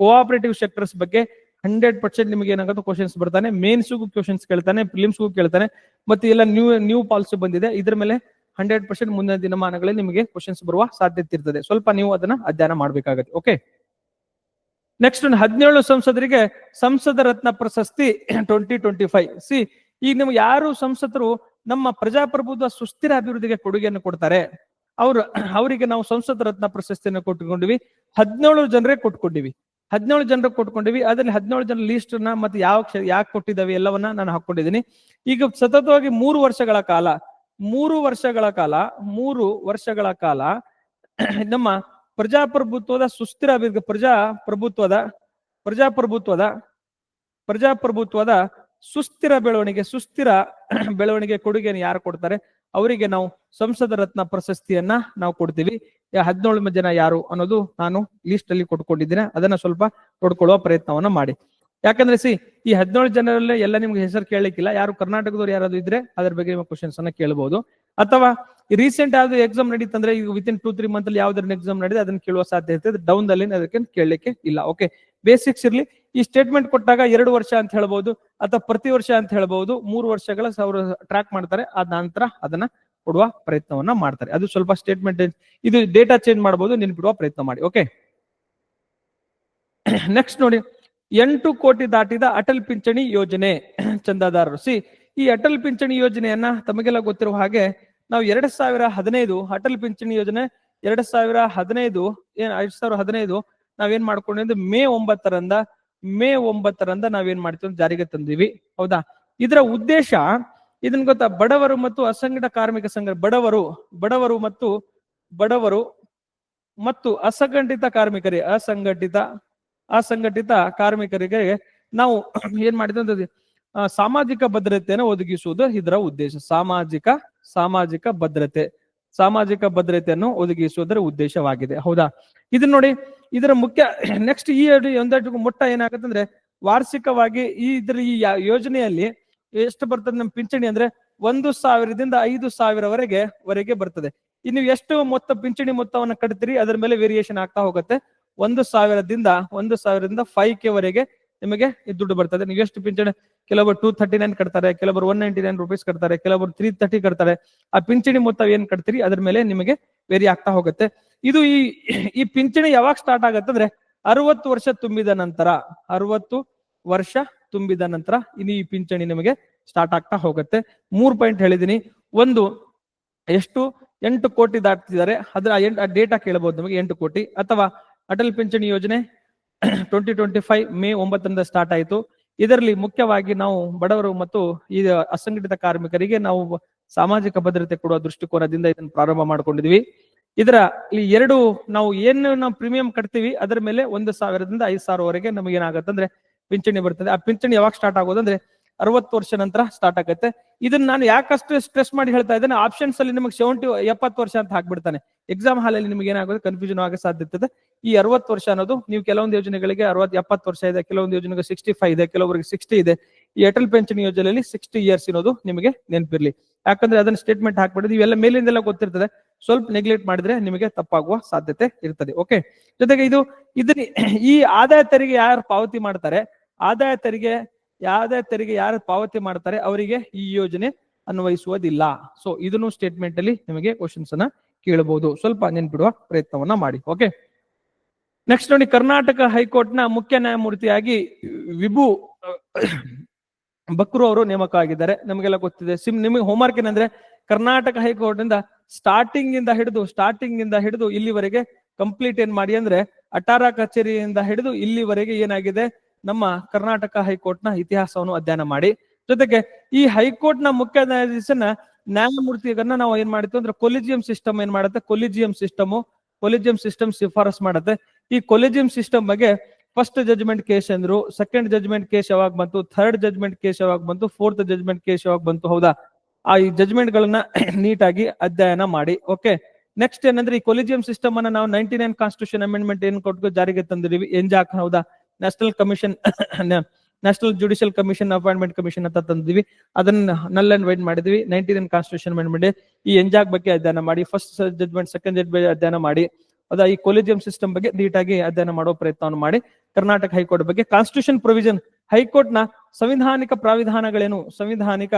ಕೋಆಪರೇಟಿವ್ ಸೆಕ್ಟರ್ಸ್ ಬಗ್ಗೆ ಹಂಡ್ರೆಡ್ ಪರ್ಸೆಂಟ್ ನಿಮಗೆ ಏನಾಗುತ್ತೆ ಕ್ವಶನ್ಸ್ ಬರ್ತಾನೆ ಮೇನ್ಸ್ಗೂ ಕ್ವಶನ್ಸ್ ಕೇಳ್ತಾನೆ ಫಿಲಿಮ್ಸ್ಗೂ ಕೇಳ್ತಾನೆ, ಮತ್ತೆ ಎಲ್ಲ ನ್ಯೂ ನ್ಯೂ ಪಾಲಿಸಿ ಬಂದಿದೆ. ಇದ್ರ ಮೇಲೆ ಹಂಡ್ರೆಡ್ ಪರ್ಸೆಂಟ್ ಮುಂದಿನ ದಿನಮಾನಗಳಲ್ಲಿ ನಿಮಗೆ ಕ್ವಶನ್ಸ್ ಬರುವ ಸಾಧ್ಯತೆ ಇರ್ತದೆ. ಸ್ವಲ್ಪ ನೀವು ಅದನ್ನ ಅಧ್ಯಯನ ಮಾಡ್ಬೇಕಾಗತ್ತೆ. ಓಕೆ ನೆಕ್ಸ್ಟ್ ಹದಿನೇಳು ಸಂಸದರಿಗೆ ಸಂಸದ ರತ್ನ ಪ್ರಶಸ್ತಿ ಟ್ವೆಂಟಿ ಟ್ವೆಂಟಿ ಫೈವ್ ಸಿ ಈಗ ನಿಮ್ಗೆ ಯಾರು ಸಂಸದರು ನಮ್ಮ ಪ್ರಜಾಪ್ರಭುತ್ವ ಸುಸ್ಥಿರ ಅಭಿವೃದ್ಧಿಗೆ ಕೊಡುಗೆಯನ್ನು ಕೊಡ್ತಾರೆ? ಅವರು, ಅವರಿಗೆ ನಾವು ಸಂಸದ ರತ್ನ ಪ್ರಶಸ್ತಿಯನ್ನು ಕೊಟ್ಟುಕೊಂಡಿವಿ. ಹದಿನೇಳು ಜನರೇ ಕೊಟ್ಕೊಂಡಿವಿ ಹದಿನೇಳು ಜನರಿಗೆ ಕೊಟ್ಕೊಂಡಿವಿ ಅದ್ರಲ್ಲಿ ಹದಿನೇಳು ಜನ ಲೀಸ್ಟ್ನ ಮತ್ತೆ ಯಾವ ಯಾಕೆ ಕೊಟ್ಟಿದ್ದಾವೆ ಎಲ್ಲವನ್ನ ನಾನು ಹಾಕೊಂಡಿದ್ದೀನಿ ಈಗ ಸತತವಾಗಿ ಮೂರು ವರ್ಷಗಳ ಕಾಲ ಮೂರು ವರ್ಷಗಳ ಕಾಲ, ಮೂರು ವರ್ಷಗಳ ಕಾಲ ನಮ್ಮ ಪ್ರಜಾಪ್ರಭುತ್ವದ ಸುಸ್ಥಿರ ಅಭಿವೃದ್ಧಿ, ಪ್ರಜಾಪ್ರಭುತ್ವದ ಪ್ರಜಾಪ್ರಭುತ್ವದ ಪ್ರಜಾಪ್ರಭುತ್ವದ ಸುಸ್ಥಿರ ಬೆಳವಣಿಗೆ ಸುಸ್ಥಿರ ಬೆಳವಣಿಗೆ ಕೊಡುಗೆಯನ್ನು ಯಾರು ಕೊಡ್ತಾರೆ? ಅವರಿಗೆ ನಾವು ಸಂಸದ ರತ್ನ ಪ್ರಶಸ್ತಿಯನ್ನ ನಾವು ಕೊಡ್ತೀವಿ. ಹದಿನೇಳು ಜನ ಯಾರು ಅನ್ನೋದು ನಾನು ಲಿಸ್ಟ್ ಅಲ್ಲಿ ಕೊಟ್ಕೊಂಡಿದ್ದೇನೆ. ಅದನ್ನ ಸ್ವಲ್ಪ ನೋಡ್ಕೊಳ್ಳುವ ಪ್ರಯತ್ನವನ್ನ ಮಾಡಿ. ಯಾಕಂದ್ರೆ ಸಿ ಈ ಹದಿನೇಳು ಜನರಲ್ಲೇ ಎಲ್ಲ ನಿಮ್ಗೆ ಹೆಸರು ಕೇಳಲಿಕ್ಕಿಲ್ಲ. ಯಾರು ಕರ್ನಾಟಕದವ್ರು ಯಾರಾದ್ರು ಇದ್ರೆ ಅದ್ರ ಬಗ್ಗೆ ನಿಮ್ಮ ಕ್ವಶನ್ಸ್ ಅನ್ನ ಕೇಳಬಹುದು ಅಥವಾ ರೀಸೆಂಟ್ ಯಾವ್ದು ಎಕ್ಸಾಮ್ ನಡೀತಂದ್ರೆ ಈಗ ವಿತಿನ್ ಟೂ ತ್ರೀ ಮಂತ್ ಅಲ್ಲಿ ಯಾವ್ದಾರ ಎಕ್ಸಾಮ್ ನಡೆದ ಅದನ್ನ ಕೇಳುವ ಸಾಧ್ಯತೆ ಇರ್ತದೆ. ಡೌನ್ ದಲ್ಲಿ ಅದಕ್ಕೆ ಕೇಳಲಿಕ್ಕೆ ಇಲ್ಲ. ಓಕೆ ಬೇಸಿಕ್ಸ್ ಇರ್ಲಿ. ಈ ಸ್ಟೇಟ್ಮೆಂಟ್ ಕೊಟ್ಟಾಗ ಎರಡು ವರ್ಷ ಅಂತ ಹೇಳ್ಬಹುದು ಅಥವಾ ಪ್ರತಿ ವರ್ಷ ಅಂತ ಹೇಳ್ಬಹುದು ಮೂರು ವರ್ಷಗಳ ಅವರು ಟ್ರ್ಯಾಕ್ ಮಾಡ್ತಾರೆ. ಅದ ನಂತರ ಅದನ್ನ ಕೊಡುವ ಪ್ರಯತ್ನವನ್ನ ಮಾಡ್ತಾರೆ. ಅದು ಸ್ವಲ್ಪ ಸ್ಟೇಟ್ಮೆಂಟ್ ಇದು ಡೇಟಾ ಚೇಂಜ್ ಮಾಡಬಹುದು ನೆನ್ಪಿಡುವ ಪ್ರಯತ್ನ ಮಾಡಿ. ಓಕೆ ನೆಕ್ಸ್ಟ್ ನೋಡಿ. ಎಂಟು ಕೋಟಿ ದಾಟಿದ ಅಟಲ್ ಪಿಂಚಣಿ ಯೋಜನೆ. ಚಂದಾದಾರರು. ಸಿ, ಈ ಅಟಲ್ ಪಿಂಚಣಿ ಯೋಜನೆಯನ್ನ ತಮಗೆಲ್ಲ ಗೊತ್ತಿರುವ ಹಾಗೆ ನಾವು ಎರಡ್ ಸಾವಿರ ಹದಿನೈದು ಅಟಲ್ ಪಿಂಚಣಿ ಯೋಜನೆ ಎರಡ್ ಸಾವಿರ ಹದಿನೈದು, ಏನ್ ಎರಡ್ ಸಾವಿರ ಹದಿನೈದು ನಾವೇನ್ ಮಾಡ್ಕೊಂಡಿದ್ದು ಮೇ ಒಂಬತ್ತರಂದ ಮೇ ಒಂಬತ್ತರಂದ ನಾವೇನ್ ಮಾಡ್ತೀವಿ ಜಾರಿಗೆ ತಂದಿವಿ. ಹೌದಾ? ಇದರ ಉದ್ದೇಶ ಇದನ್ ಗೊತ್ತಾ? ಬಡವರು ಮತ್ತು ಅಸಂಘಟಿತ ಕಾರ್ಮಿಕ ಸಂಘ, ಬಡವರು ಬಡವರು ಮತ್ತು ಬಡವರು ಮತ್ತು ಅಸಂಘಟಿತ ಕಾರ್ಮಿಕರೇ, ಅಸಂಘಟಿತ ಅಸಂಘಟಿತ ಕಾರ್ಮಿಕರಿಗೆ ನಾವು ಏನ್ ಮಾಡಿದ್ವಿ ಅಂತ ಸಾಮಾಜಿಕ ಭದ್ರತೆಯನ್ನು ಒದಗಿಸುವುದು ಇದರ ಉದ್ದೇಶ. ಸಾಮಾಜಿಕ ಸಾಮಾಜಿಕ ಭದ್ರತೆ, ಸಾಮಾಜಿಕ ಭದ್ರತೆಯನ್ನು ಒದಗಿಸುವುದರ ಉದ್ದೇಶವಾಗಿದೆ. ಹೌದಾ? ಇದನ್ನ ನೋಡಿ, ಇದರ ಮುಖ್ಯ ನೆಕ್ಸ್ಟ್ ಈ ಒಂದಷ್ಟು ಮೊಟ್ಟ ಏನಾಗುತ್ತಂದ್ರೆ ವಾರ್ಷಿಕವಾಗಿ ಈ ಇದ್ರ ಈ ಯೋಜನೆಯಲ್ಲಿ ಎಷ್ಟು ಬರ್ತದೆ ನಮ್ಮ ಪಿಂಚಣಿ ಅಂದ್ರೆ, ಒಂದು ಸಾವಿರದಿಂದ ಐದು ಸಾವಿರವರೆಗೆ ವರೆಗೆ ಬರ್ತದೆ. ಇನ್ನು ಎಷ್ಟು ಮೊತ್ತ ಪಿಂಚಣಿ ಮೊತ್ತವನ್ನು ಕಟ್ತೀರಿ, ಅದರ ಮೇಲೆ ವೇರಿಯೇಷನ್ ಆಗ್ತಾ ಹೋಗುತ್ತೆ. ಒಂದು ಸಾವಿರದಿಂದ ಒಂದು ಸಾವಿರದಿಂದ ಫೈವ್ ಕೆ ವರೆಗೆ ನಿಮಗೆ ದುಡ್ಡು ಬರ್ತದೆ. ನೀವು ಎಷ್ಟು ಪಿಂಚಣಿ ಕೆಲವರು ಟೂ ಥರ್ಟಿ ನೈನ್ ಕಟ್ತಾರೆ ಕೆಲವರು ಒನ್ ನೈಂಟಿ ನೈನ್ ರುಪೀಸ್ ಕಟ್ತಾರೆ ಕೆಲವರು ತ್ರೀ ತರ್ಟಿ ಕಟ್ತಾರೆ. ಆ ಪಿಂಚಣಿ ಮೊತ್ತ ಏನ್ ಕಟ್ತೀರಿ? ಅದ್ರ ಮೇಲೆ ನಿಮಗೆ ವೇರಿ ಆಗ್ತಾ ಹೋಗುತ್ತೆ. ಇದು ಈ ಈ ಪಿಂಚಣಿ ಯಾವಾಗ ಸ್ಟಾರ್ಟ್ ಆಗತ್ತೆ ಅಂದ್ರೆ ಅರವತ್ತು ವರ್ಷ ತುಂಬಿದ ನಂತರ, ಅರವತ್ತು ವರ್ಷ ತುಂಬಿದ ನಂತರ ಇನ್ನು ಈ ಪಿಂಚಣಿ ನಿಮಗೆ ಸ್ಟಾರ್ಟ್ ಆಗ್ತಾ ಹೋಗುತ್ತೆ. ಮೂರ್ ಪಾಯಿಂಟ್ ಹೇಳಿದೀನಿ ಒಂದು, ಎಷ್ಟು ಎಂಟು ಕೋಟಿ ದಾಟ್ತಿದ್ದಾರೆ ಅದ್ರ ಎಂಟು ಡೇಟಾ ಕೇಳಬಹುದು ನಮಗೆ ಎಂಟು ಕೋಟಿ. ಅಥವಾ ಅಟಲ್ ಪಿಂಚಣಿ ಯೋಜನೆ ಟ್ವೆಂಟಿ ಟ್ವೆಂಟಿ ಫೈವ್ ಮೇ ಒಂಬತ್ತರಿಂದ ಸ್ಟಾರ್ಟ್ ಆಯಿತು. ಇದರಲ್ಲಿ ಮುಖ್ಯವಾಗಿ ನಾವು ಬಡವರು ಮತ್ತು ಈ ಅಸಂಘಟಿತ ಕಾರ್ಮಿಕರಿಗೆ ನಾವು ಸಾಮಾಜಿಕ ಭದ್ರತೆ ಕೊಡುವ ದೃಷ್ಟಿಕೋನದಿಂದ ಇದನ್ನು ಪ್ರಾರಂಭ ಮಾಡಿಕೊಂಡಿದ್ವಿ. ಇದರ ಈ ಎರಡು ನಾವು ಏನು ನಾವು ಪ್ರೀಮಿಯಂ ಕಟ್ತೀವಿ, ಅದರ ಮೇಲೆ ಒಂದು ಸಾವಿರದಿಂದ ಐದು ಸಾವಿರವರೆಗೆ ನಮಗೆ ಏನಾಗುತ್ತೆ ಅಂದ್ರೆ ಪಿಂಚಣಿ ಬರ್ತದೆ. ಆ ಪಿಂಚಣಿ ಯಾವಾಗ ಸ್ಟಾರ್ಟ್ ಆಗೋದಂದ್ರೆ ಅರವತ್ತು ವರ್ಷ ನಂತರ ಸ್ಟಾರ್ಟ್ ಆಗುತ್ತೆ. ಇದನ್ನ ನಾನು ಯಾಕಷ್ಟು ಸ್ಟ್ರೆಸ್ ಮಾಡಿ ಹೇಳ್ತಾ ಇದ್ದೇನೆ ಆಪ್ಷನ್ಸ್ ಅಲ್ಲಿ ನಿಮಗೆ ಸೆವೆಂಟಿ ಎಪ್ಪತ್ತು ವರ್ಷ ಅಂತ ಹಾಕ್ಬಿಡ್ತಾನೆ. ಎಕ್ಸಾಮ್ ಹಾಲಲ್ಲಿ ನಿಮಗೆ ಏನಾಗೋದು ಕನ್ಫ್ಯೂಷನ್ ಆಗೋ ಸಾಧ್ಯತೆ ಈ ಅರವತ್ತು ವರ್ಷ ಅನ್ನೋದು ನೀವು ಕೆಲವೊಂದು ಯೋಜನೆಗಳಿಗೆ ಅರವತ್ತು ಎಪ್ಪತ್ತು ವರ್ಷ ಇದೆ, ಕೆಲವೊಂದು ಯೋಜನೆಗೆ ಸಿಕ್ಸ್ಟಿ ಫೈವ್ ಇದೆ ಕೆಲವರಿಗೆ ಸಿಕ್ಸ್ಟಿ ಇದೆ. ಈ ಅಟಲ್ ಪೆನ್ಷನ್ ಯೋಜನೆಯಲ್ಲಿ ಸಿಕ್ಸ್ಟಿ ಇಯರ್ಸ್ ಇರೋದು ನಿಮಗೆ ನೆನಪಿರ್ಲಿ. ಯಾಕಂದ್ರೆ ಅದನ್ನ ಸ್ಟೇಟ್ಮೆಂಟ್ ಹಾಕ್ಬಿಡೋದು ಇವೆಲ್ಲ ಮೇಲಿಂದೆಲ್ಲ ಗೊತ್ತಿರ್ತದೆ. ಸ್ವಲ್ಪ ನೆಗ್ಲೆಕ್ಟ್ ಮಾಡಿದ್ರೆ ನಿಮಗೆ ತಪ್ಪಾಗುವ ಸಾಧ್ಯತೆ ಇರ್ತದೆ. ಓಕೆ ಜೊತೆಗೆ ಇದು ಇದನ್ನ ಈ ಆದಾಯ ತೆರಿಗೆ ಯಾರು ಪಾವತಿ ಮಾಡ್ತಾರೆ? ಆದಾಯ ತೆರಿಗೆ ಆದಾಯ ತೆರಿಗೆ ಯಾರು ಪಾವತಿ ಮಾಡ್ತಾರೆ? ಅವರಿಗೆ ಈ ಯೋಜನೆ ಅನ್ವಯಿಸುವುದಿಲ್ಲ. ಸೊ ಇದನ್ನು ಸ್ಟೇಟ್ಮೆಂಟ್ ಅಲ್ಲಿ ನಿಮಗೆ ಕ್ವಶನ್ಸ್ ಅನ್ನ ಕೇಳಬಹುದು. ಸ್ವಲ್ಪ ನೆನ್ಪಿಡುವ ಪ್ರಯತ್ನವನ್ನ ಮಾಡಿ. ಓಕೆ ನೆಕ್ಸ್ಟ್ ನೋಡಿ, ಕರ್ನಾಟಕ ಹೈಕೋರ್ಟ್ನ ಮುಖ್ಯ ನ್ಯಾಯಮೂರ್ತಿಯಾಗಿ ವಿಭು ಬಕ್ರು ಅವರು ನೇಮಕ ಆಗಿದ್ದಾರೆ ನಮಗೆಲ್ಲ ಗೊತ್ತಿದೆ. ಸಿಮ್, ನಿಮಗೆ ಹೋಮ್ವರ್ಕ್ ಏನಂದ್ರೆ, ಕರ್ನಾಟಕ ಹೈಕೋರ್ಟ್ ಇಂದ ಸ್ಟಾರ್ಟಿಂಗ್ ಇಂದ ಹಿಡಿದು ಸ್ಟಾರ್ಟಿಂಗ್ ಇಂದ ಹಿಡಿದು ಇಲ್ಲಿವರೆಗೆ ಕಂಪ್ಲೀಟ್ ಏನ್ ಮಾಡಿ ಅಂದ್ರೆ ಅಟಾರ ಕಚೇರಿಯಿಂದ ಹಿಡಿದು ಇಲ್ಲಿವರೆಗೆ ಏನಾಗಿದೆ? ನಮ್ಮ ಕರ್ನಾಟಕ ಹೈಕೋರ್ಟ್ನ ಇತಿಹಾಸವನ್ನು ಅಧ್ಯಯನ ಮಾಡಿ. ಜೊತೆಗೆ ಈ ಹೈಕೋರ್ಟ್ನ ಮುಖ್ಯ ನ್ಯಾಯಾಧೀಶನ ನ್ಯಾಯಮೂರ್ತಿಗಳನ್ನ ನಾವು ಏನ್ ಮಾಡ್ತೀವಿ ಅಂದ್ರೆ ಕೊಲಿಜಿಯಂ ಸಿಸ್ಟಮ್ ಏನ್ ಮಾಡುತ್ತೆ? ಕೊಲಿಜಿಯಂ ಸಿಸ್ಟಮ್ ಕೊಲಿಜಿಯಂ ಸಿಸ್ಟಮ್ ಶಿಫಾರಸ್ ಮಾಡುತ್ತೆ. ಈ ಕೊಲೆಜಿಯಂ ಸಿಸ್ಟಮ್ ಬಗ್ಗೆ ಫಸ್ಟ್ ಜಜ್ಮೆಂಟ್ ಕೇಸ್ ಅಂದ್ರು ಸೆಕೆಂಡ್ ಜಜ್ಮೆಂಟ್ ಕೇಸ್ ಯಾವಾಗ ಬಂತು ಥರ್ಡ್ ಜಜ್ಮೆಂಟ್ ಕೇಸ್ ಯಾವಾಗ ಬಂತು ಫೋರ್ತ್ ಜಜ್ಮೆಂಟ್ ಕೇಸ್ ಯಾವಾಗ ಬಂತು ಹೌದಾ? ಆ ಈ ಜಜ್ಮೆಂಟ್ ಗಳನ್ನ ನೀಟಾಗಿ ಅಧ್ಯಯನ ಮಾಡಿ ಓಕೆ ನೆಕ್ಸ್ಟ್ ಏನಂದ್ರೆ ಈ ಕೊಲಿಜಿಯಂ ಸಿಸ್ಟಮ್ ಅನ್ನ ನಾವು ನೈನ್ಟಿ ನೈನ್ ಕಾನ್ಸ್ಟಿಟ್ಯೂಷನ್ ಅಮೆಂಡ್ಮೆಂಟ್ ಏನ್ ಕೊಟ್ಟು ಜಾರಿಗೆ ತಂದಿದೀವಿ, ಎಂಜಾಕ್ ಹೌದಾ? National commission national judicial commission appointment commission ಅಂತ ತಂದಿದ್ವಿ. ಅದನ್ನ ನಲ್ ಅಂಡ್ ವೈಟ್ ಮಾಡಿದ್ವಿ ನೈನ್ಟಿ ನೈನ್ ಕಾನ್ಸ್ಟಿಟ್ಯೂಷನ್ ಅಮೆಂಡ್ಮೆಂಟ್ ಈ ಎಂಜಾಕ್ ಬಗ್ಗೆ ಅಧ್ಯಯನ ಮಾಡಿ ಫಸ್ಟ್ ಜಜ್ಮೆಂಟ್ ಸೆಕೆಂಡ್ ಜಡ್ಮೆಂಟ್ ಅಧ್ಯಯನ ಮಾಡಿ. ಅದ ಈ ಕೊಲಿಜಿಯಂ ಸಿಸ್ಟಮ್ ಬಗ್ಗೆ ನೀಟಾಗಿ ಅಧ್ಯಯನ ಮಾಡೋ ಪ್ರಯತ್ನವನ್ನು ಮಾಡಿ. ಕರ್ನಾಟಕ ಹೈಕೋರ್ಟ್ ಬಗ್ಗೆ ಕಾನ್ಸ್ಟಿಟ್ಯೂಷನ್ ಪ್ರೊವಿಷನ್ ಹೈಕೋರ್ಟ್ನ ಸಂವಿಧಾನಿಕ ಪ್ರಾವಿಧಾನಗಳೇನು? ಸಂವಿಧಾನಿಕ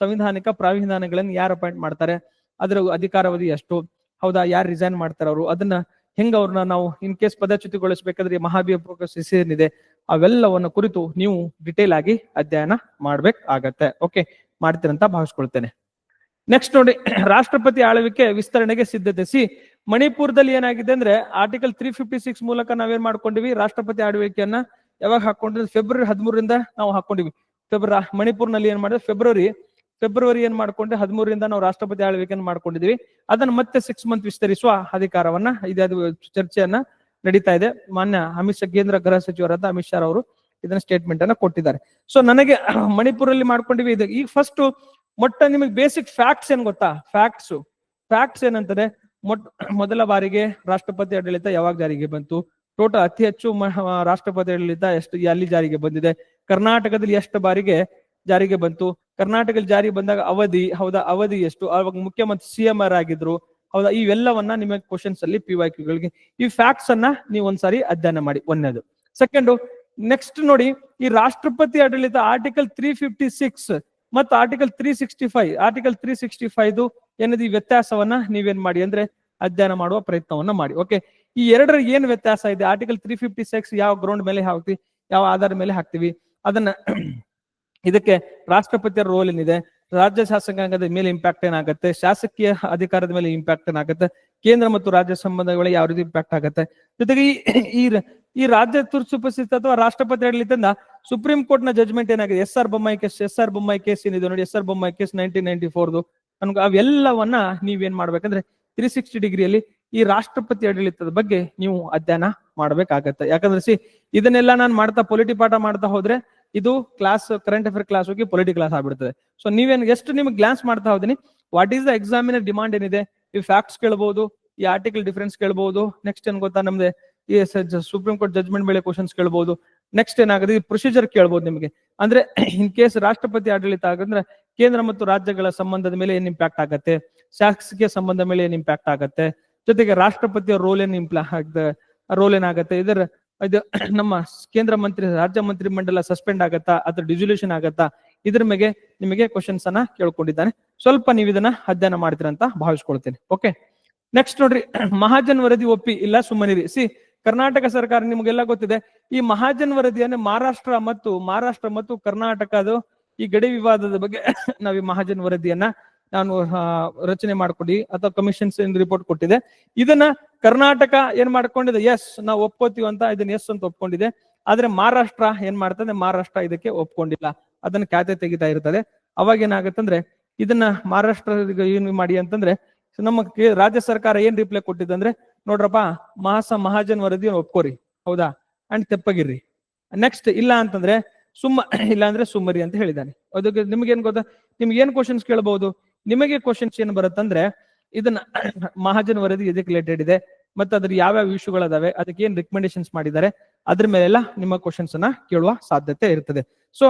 ಸಂವಿಧಾನಿಕ ಪ್ರಾವಿಧಾನಗಳನ್ನು ಯಾರು ಅಪಾಯಿಂಟ್ ಮಾಡ್ತಾರೆ? ಅದರ ಅಧಿಕಾರಾವಧಿ ಎಷ್ಟು? ಹೌದಾ? ಯಾರು ರಿಸೈನ್ ಮಾಡ್ತಾರೆ ಅವರು? ಅದನ್ನ ಹೆಂಗ ಅವ್ರನ್ನ ನಾವು ಇನ್ ಕೇಸ್ ಪದಚ್ಯುತಿಗೊಳಿಸಬೇಕಾದ್ರೆ ಮಹಾಭಿಯೋಗ ಏನಿದೆ ಅವೆಲ್ಲವನ್ನ ಕುರಿತು ನೀವು ಡಿಟೇಲ್ ಆಗಿ ಅಧ್ಯಯನ ಮಾಡ್ಬೇಕಾಗತ್ತೆ. ಓಕೆ ಮಾಡ್ತೀರಂತ ಭಾವಿಸ್ಕೊಳ್ತೇನೆ. ನೆಕ್ಸ್ಟ್ ನೋಡಿ, ರಾಷ್ಟ್ರಪತಿ ಆಳ್ವಿಕೆ ವಿಸ್ತರಣೆಗೆ ಸಿದ್ಧತೆ ಸಿ ಮಣಿಪುರದಲ್ಲಿ ಏನಾಗಿದೆ ಅಂದ್ರೆ ಆರ್ಟಿಕಲ್ ತ್ರೀ ಫಿಫ್ಟಿ ಸಿಕ್ಸ್ ಮೂಲಕ ನಾವೇನ್ ಮಾಡ್ಕೊಂಡಿವಿ? ರಾಷ್ಟ್ರಪತಿ ಆಳ್ವಿಕೆಯನ್ನ ಯಾವಾಗ ಹಾಕೊಂಡಿದ್ವಿ ಫೆಬ್ರವರಿ ಹದಿಮೂರರಿಂದ ನಾವು ಹಾಕೊಂಡಿವಿ ಫೆಬ್ರ ಮಣಿಪುರ್ನಲ್ಲಿ ಏನ್ ಮಾಡಿದ್ರೆ ಫೆಬ್ರವರಿ ಫೆಬ್ರವರಿ ಏನ್ ಮಾಡ್ಕೊಂಡ್ರೆ ಹದಿಮೂರರಿಂದ ನಾವು ರಾಷ್ಟ್ರಪತಿ ಆಳ್ವಿಕೆಯನ್ನು ಮಾಡ್ಕೊಂಡಿದ್ವಿ. ಅದನ್ನ ಮತ್ತೆ ಸಿಕ್ಸ್ ಮಂತ್ ವಿಸ್ತರಿಸುವ ಅಧಿಕಾರವನ್ನ ಇದಾದ ಚರ್ಚೆಯನ್ನ ನಡೀತಾ ಇದೆ. ಮಾನ್ಯ ಅಮಿತ್ ಶಾ ಕೇಂದ್ರ ಗೃಹ ಸಚಿವರಾದ ಅಮಿತ್ ಶಾ ಅವರು ಇದನ್ನ ಸ್ಟೇಟ್ಮೆಂಟ್ ಅನ್ನ ಕೊಟ್ಟಿದ್ದಾರೆ. ಸೊ ನನಗೆ ಮಣಿಪುರಲ್ಲಿ ಮಾಡ್ಕೊಂಡಿವಿ ಇದು. ಈಗ ಫಸ್ಟ್ ಮೊಟ್ಟ ನಿಮಗೆ ಬೇಸಿಕ್ ಫ್ಯಾಕ್ಟ್ಸ್ ಏನ್ ಗೊತ್ತಾ? ಫ್ಯಾಕ್ಟ್ಸ್ ಫ್ಯಾಕ್ಟ್ಸ್ ಏನಂತಾರೆ ಮೊಟ್, ಮೊದಲ ಬಾರಿಗೆ ರಾಷ್ಟ್ರಪತಿ ಆಡಳಿತ ಯಾವಾಗ ಜಾರಿಗೆ ಬಂತು? ಟೋಟಲ್ ಅತಿ ಹೆಚ್ಚು ರಾಷ್ಟ್ರಪತಿ ಆಡಳಿತ ಎಷ್ಟು ಅಲ್ಲಿ ಜಾರಿಗೆ ಬಂದಿದೆ? ಕರ್ನಾಟಕದಲ್ಲಿ ಎಷ್ಟು ಬಾರಿಗೆ ಜಾರಿಗೆ ಬಂತು? ಕರ್ನಾಟಕದಲ್ಲಿ ಜಾರಿಗೆ ಬಂದಾಗ ಅವಧಿ, ಹೌದಾ? ಅವಧಿ ಎಷ್ಟು? ಅವಾಗ ಮುಖ್ಯಮಂತ್ರಿ, ಸಿ ಎಂ ಆರ್ ಆಗಿದ್ರು. ಹೌದಾ? ಇವೆಲ್ಲವನ್ನ ನಿಮಗೆ ಕ್ವಶನ್ಸ್ ಅಲ್ಲಿ ಪಿ ವೈ ಕ್ಯೂಗಳಿಗೆ ಈ ಫ್ಯಾಕ್ಟ್ಸ್ ಅನ್ನ ನೀವು ಒಂದ್ಸಾರಿ ಅಧ್ಯಯನ ಮಾಡಿ. ಒಂದನೇದು. ಸೆಕೆಂಡ್ ನೆಕ್ಸ್ಟ್ ನೋಡಿ, ಈ ರಾಷ್ಟ್ರಪತಿ ಆಡಳಿತ ಆರ್ಟಿಕಲ್ ತ್ರೀ ಫಿಫ್ಟಿ ಸಿಕ್ಸ್ ಮತ್ತು article three sixty five article three sixty five ಏನಿದೆ ಈ ವ್ಯತ್ಯಾಸವನ್ನ ನೀವೇನ್ ಮಾಡಿ ಅಂದ್ರೆ ಅಧ್ಯಯನ ಮಾಡುವ ಪ್ರಯತ್ನವನ್ನ ಮಾಡಿ ಓಕೆ ಈ ಎರಡರ ಏನ್ ವ್ಯತ್ಯಾಸ ಇದೆ? ಆರ್ಟಿಕಲ್ ತ್ರೀ ಫಿಫ್ಟಿ ಸಿಕ್ಸ್ ಯಾವ ಗ್ರೌಂಡ್ ಮೇಲೆ ಹಾಕ್ತಿವಿ ಯಾವ ಆಧಾರ ಮೇಲೆ ಹಾಕ್ತಿವಿ? ಅದನ್ನ ಇದಕ್ಕೆ ರಾಷ್ಟ್ರಪತಿಯ ರೋಲ್ ಏನಿದೆ? ರಾಜ್ಯ ಶಾಸಕಾಂಗದ ಮೇಲೆ ಇಂಪ್ಯಾಕ್ಟ್ ಏನಾಗುತ್ತೆ? ಶಾಸಕೀಯ ಅಧಿಕಾರದ ಮೇಲೆ ಇಂಪ್ಯಾಕ್ಟ್ ಏನಾಗುತ್ತೆ? ಕೇಂದ್ರ ಮತ್ತು ರಾಜ್ಯ ಸಂಬಂಧಗಳ ಯಾವ ರೀತಿ ಇಂಪ್ಯಾಕ್ಟ್ ಆಗುತ್ತೆ? ಜೊತೆಗೆ ಈ ಈ ರಾಜ್ಯ ತುರ್ತು ತುರ್ತುಪಸ್ಥಿತಿ ಅಥವಾ ರಾಷ್ಟ್ರಪತಿ ಆಡಳಿತದಿಂದ ಸುಪ್ರೀಂ ಕೋರ್ಟ್ನ ಜಜ್ಮೆಂಟ್ ಏನಾಗಿದೆ? S R Bommai case S R Bommai case ಏನಿದೆ ನೋಡಿ? S R Bommai case nineteen ninety ಫೋರ್ದು ನನ್ಗೆ ಅವೆಲ್ಲವನ್ನ ನೀವೇನ್ ಮಾಡ್ಬೇಕಂದ್ರೆ ತ್ರೀ ಸಿಕ್ಸ್ಟಿ ಡಿಗ್ರಿಯಲ್ಲಿ ಈ ರಾಷ್ಟ್ರಪತಿ ಆಡಳಿತದ ಬಗ್ಗೆ ನೀವು ಅಧ್ಯಯನ ಮಾಡ್ಬೇಕಾಗತ್ತೆ. ಯಾಕಂದ್ರೆ ಸಿ, ಇದನ್ನೆಲ್ಲ ನಾನು ಮಾಡ್ತಾ ಪೊಲಿಟಿ ಪಾಠ ಮಾಡ್ತಾ ಹೋದ್ರೆ ಇದು ಕ್ಲಾಸ್ ಕರೆಂಟ್ ಅಫೇರ್ ಕ್ಲಾಸ್ ಹೋಗಿ ಪೊಲಿಟಿ ಕ್ಲಾಸ್ ಆಗ್ಬಿಡ್ತದೆ. ಸೊ ನೀವೇನ್ ಎಷ್ಟು ನಿಮ್ಗೆ ಗ್ಲಾನ್ಸ್ ಮಾಡ್ತಾ ಹೋದಿನಿ. ವಾಟ್ ಈಸ್ ದ ಎಕ್ಸಾಮಿನ ಡಿಮಾಂಡ್ ಏನಿದೆ? ಈ ಫ್ಯಾಕ್ಟ್ಸ್ ಕೇಳಬಹುದು ಈ ಆರ್ಟಿಕಲ್ ಡಿಫರೆನ್ಸ್ ಕೇಳಬಹುದು ನೆಕ್ಸ್ಟ್ ಏನ್ ಗೊತ್ತಾ ನಮ್ದು? ಈ ಸುಪ್ರೀಂ ಕೋರ್ಟ್ ಜಜ್ಮೆಂಟ್ ಮೇಲೆ ಕ್ವಶನ್ಸ್ ಕೇಳಬಹುದು ನೆಕ್ಸ್ಟ್ ಏನಾಗುತ್ತೆ? ಈ ಪ್ರೊಸೀಜರ್ ಕೇಳ್ಬೋದು ನಿಮಗೆ. ಅಂದ್ರೆ ಇನ್ ಕೇಸ್ ರಾಷ್ಟ್ರಪತಿ ಆಡಳಿತ ಆಗಂದ್ರೆ ಕೇಂದ್ರ ಮತ್ತು ರಾಜ್ಯಗಳ ಸಂಬಂಧದ ಮೇಲೆ ಏನ್ ಇಂಪ್ಯಾಕ್ಟ್ ಆಗತ್ತೆ? ಶಾಸಕೀಯ ಸಂಬಂಧ ಮೇಲೆ ಏನ್ ಇಂಪ್ಯಾಕ್ಟ್ ಆಗತ್ತೆ? ಜೊತೆಗೆ ರಾಷ್ಟ್ರಪತಿಯ ರೋಲ್ ಏನ್ ಇಂಪ್ಲಾ ರೋಲ್ ಏನಾಗತ್ತೆ ಇದರ ಇದು ನಮ್ಮ ಕೇಂದ್ರ ಮಂತ್ರಿ ರಾಜ್ಯ ಮಂತ್ರಿ ಮಂಡಲ ಸಸ್ಪೆಂಡ್ ಆಗತ್ತಾ? ಅದ್ರ ಡಿಸೊಲ್ಯೂಷನ್ ಆಗತ್ತಾ? ಇದ್ರ ಮೇಲೆ ನಿಮಗೆ ಕ್ವಶನ್ಸ್ ಅನ್ನ ಕೇಳ್ಕೊಂಡಿದ್ದಾನೆ. ಸ್ವಲ್ಪ ನೀವು ಇದನ್ನ ಅಧ್ಯಯನ ಮಾಡ್ತೀರ ಅಂತ ಭಾವಿಸ್ಕೊಳ್ತೇನೆ. ಓಕೆ ನೆಕ್ಸ್ಟ್ ನೋಡ್ರಿ. ಮಹಾಜನ್ ವರದಿ ಒಪ್ಪಿ ಇಲ್ಲ, ಸುಮ್ಮನಿರಿ. ಸಿ, ಕರ್ನಾಟಕ ಸರ್ಕಾರ ನಿಮಗೆಲ್ಲ ಗೊತ್ತಿದೆ. ಈ ಮಹಾಜನ್ ವರದಿಯನ್ನ ಮಹಾರಾಷ್ಟ್ರ ಮತ್ತು ಮಹಾರಾಷ್ಟ್ರ ಮತ್ತು ಕರ್ನಾಟಕದ ಈ ಗಡಿ ವಿವಾದದ ಬಗ್ಗೆ ನಾವು ಈ ಮಹಾಜನ್ ವರದಿಯನ್ನ ನಾನು ರಚನೆ ಮಾಡ್ಕೊಡಿ ಅಥವಾ ಕಮಿಷನ್ ರಿಪೋರ್ಟ್ ಕೊಟ್ಟಿದೆ. ಇದನ್ನ ಕರ್ನಾಟಕ ಏನ್ ಮಾಡ್ಕೊಂಡಿದೆ? ಎಸ್ ನಾವು ಒಪ್ಕೋತೀವಿ ಅಂತ, ಇದನ್ನ ಎಸ್ ಅಂತ ಒಪ್ಕೊಂಡಿದೆ. ಆದ್ರೆ ಮಹಾರಾಷ್ಟ್ರ ಏನ್ ಮಾಡ್ತದೆ? ಮಹಾರಾಷ್ಟ್ರ ಇದಕ್ಕೆ ಒಪ್ಕೊಂಡಿಲ್ಲ. ಅದನ್ನ ಖಾತೆ ತೆಗಿತಾ ಇರ್ತದೆ. ಅವಾಗ ಏನಾಗತ್ತಂದ್ರೆ, ಇದನ್ನ ಮಹಾರಾಷ್ಟ್ರ ಏನು ಮಾಡಿ ಅಂತಂದ್ರೆ, ನಮ್ಮ ರಾಜ್ಯ ಸರ್ಕಾರ ಏನ್ ರಿಪ್ಲೈ ಕೊಟ್ಟಿದೆ ಅಂದ್ರೆ ನೋಡ್ರಪ್ಪ, ಮಹಾಸ ಮಹಾಜನ್ ವರದಿ ಒಪ್ಕೋರಿ. ಹೌದಾ? ಅಂಡ್ ತೆಪ್ಪಗಿರ್ರಿ. ನೆಕ್ಸ್ಟ್ ಇಲ್ಲ ಅಂತಂದ್ರೆ ಸುಮ್ಮ ಇಲ್ಲಾಂದ್ರೆ ಸುಮ್ಮರಿ ಅಂತ ಹೇಳಿದ್ದಾನೆ. ಅದಕ್ಕೆ ನಿಮ್ಗೆ ಏನ್ ಗೊತ್ತಾ? ನಿಮ್ಗೆ ಏನ್ ಕ್ವಶನ್ಸ್ ಕೇಳಬಹುದು ನಿಮಗೆ ಕ್ವಶನ್ಸ್ ಏನ್ ಬರುತ್ತಂದ್ರೆ, ಇದನ್ನ ಮಹಾಜನ್ ವರದಿ ಇದಕ್ಕೆ ರಿಲೇಟೆಡ್ ಇದೆ, ಮತ್ತೆ ಅದ್ರ ಯಾವ್ಯಾವ ಇಶ್ಯೂಗಳದಾವೆ ಅದಕ್ಕೆ ಏನ್ ರಿಕಮೆಂಡೇಶನ್ಸ್ ಮಾಡಿದ್ದಾರೆ, ಅದ್ರ ಮೇಲೆಲ್ಲ ನಿಮ್ಮ ಕ್ವಶನ್ಸ್ ಅನ್ನ ಕೇಳುವ ಸಾಧ್ಯತೆ ಇರ್ತದೆ. ಸೊ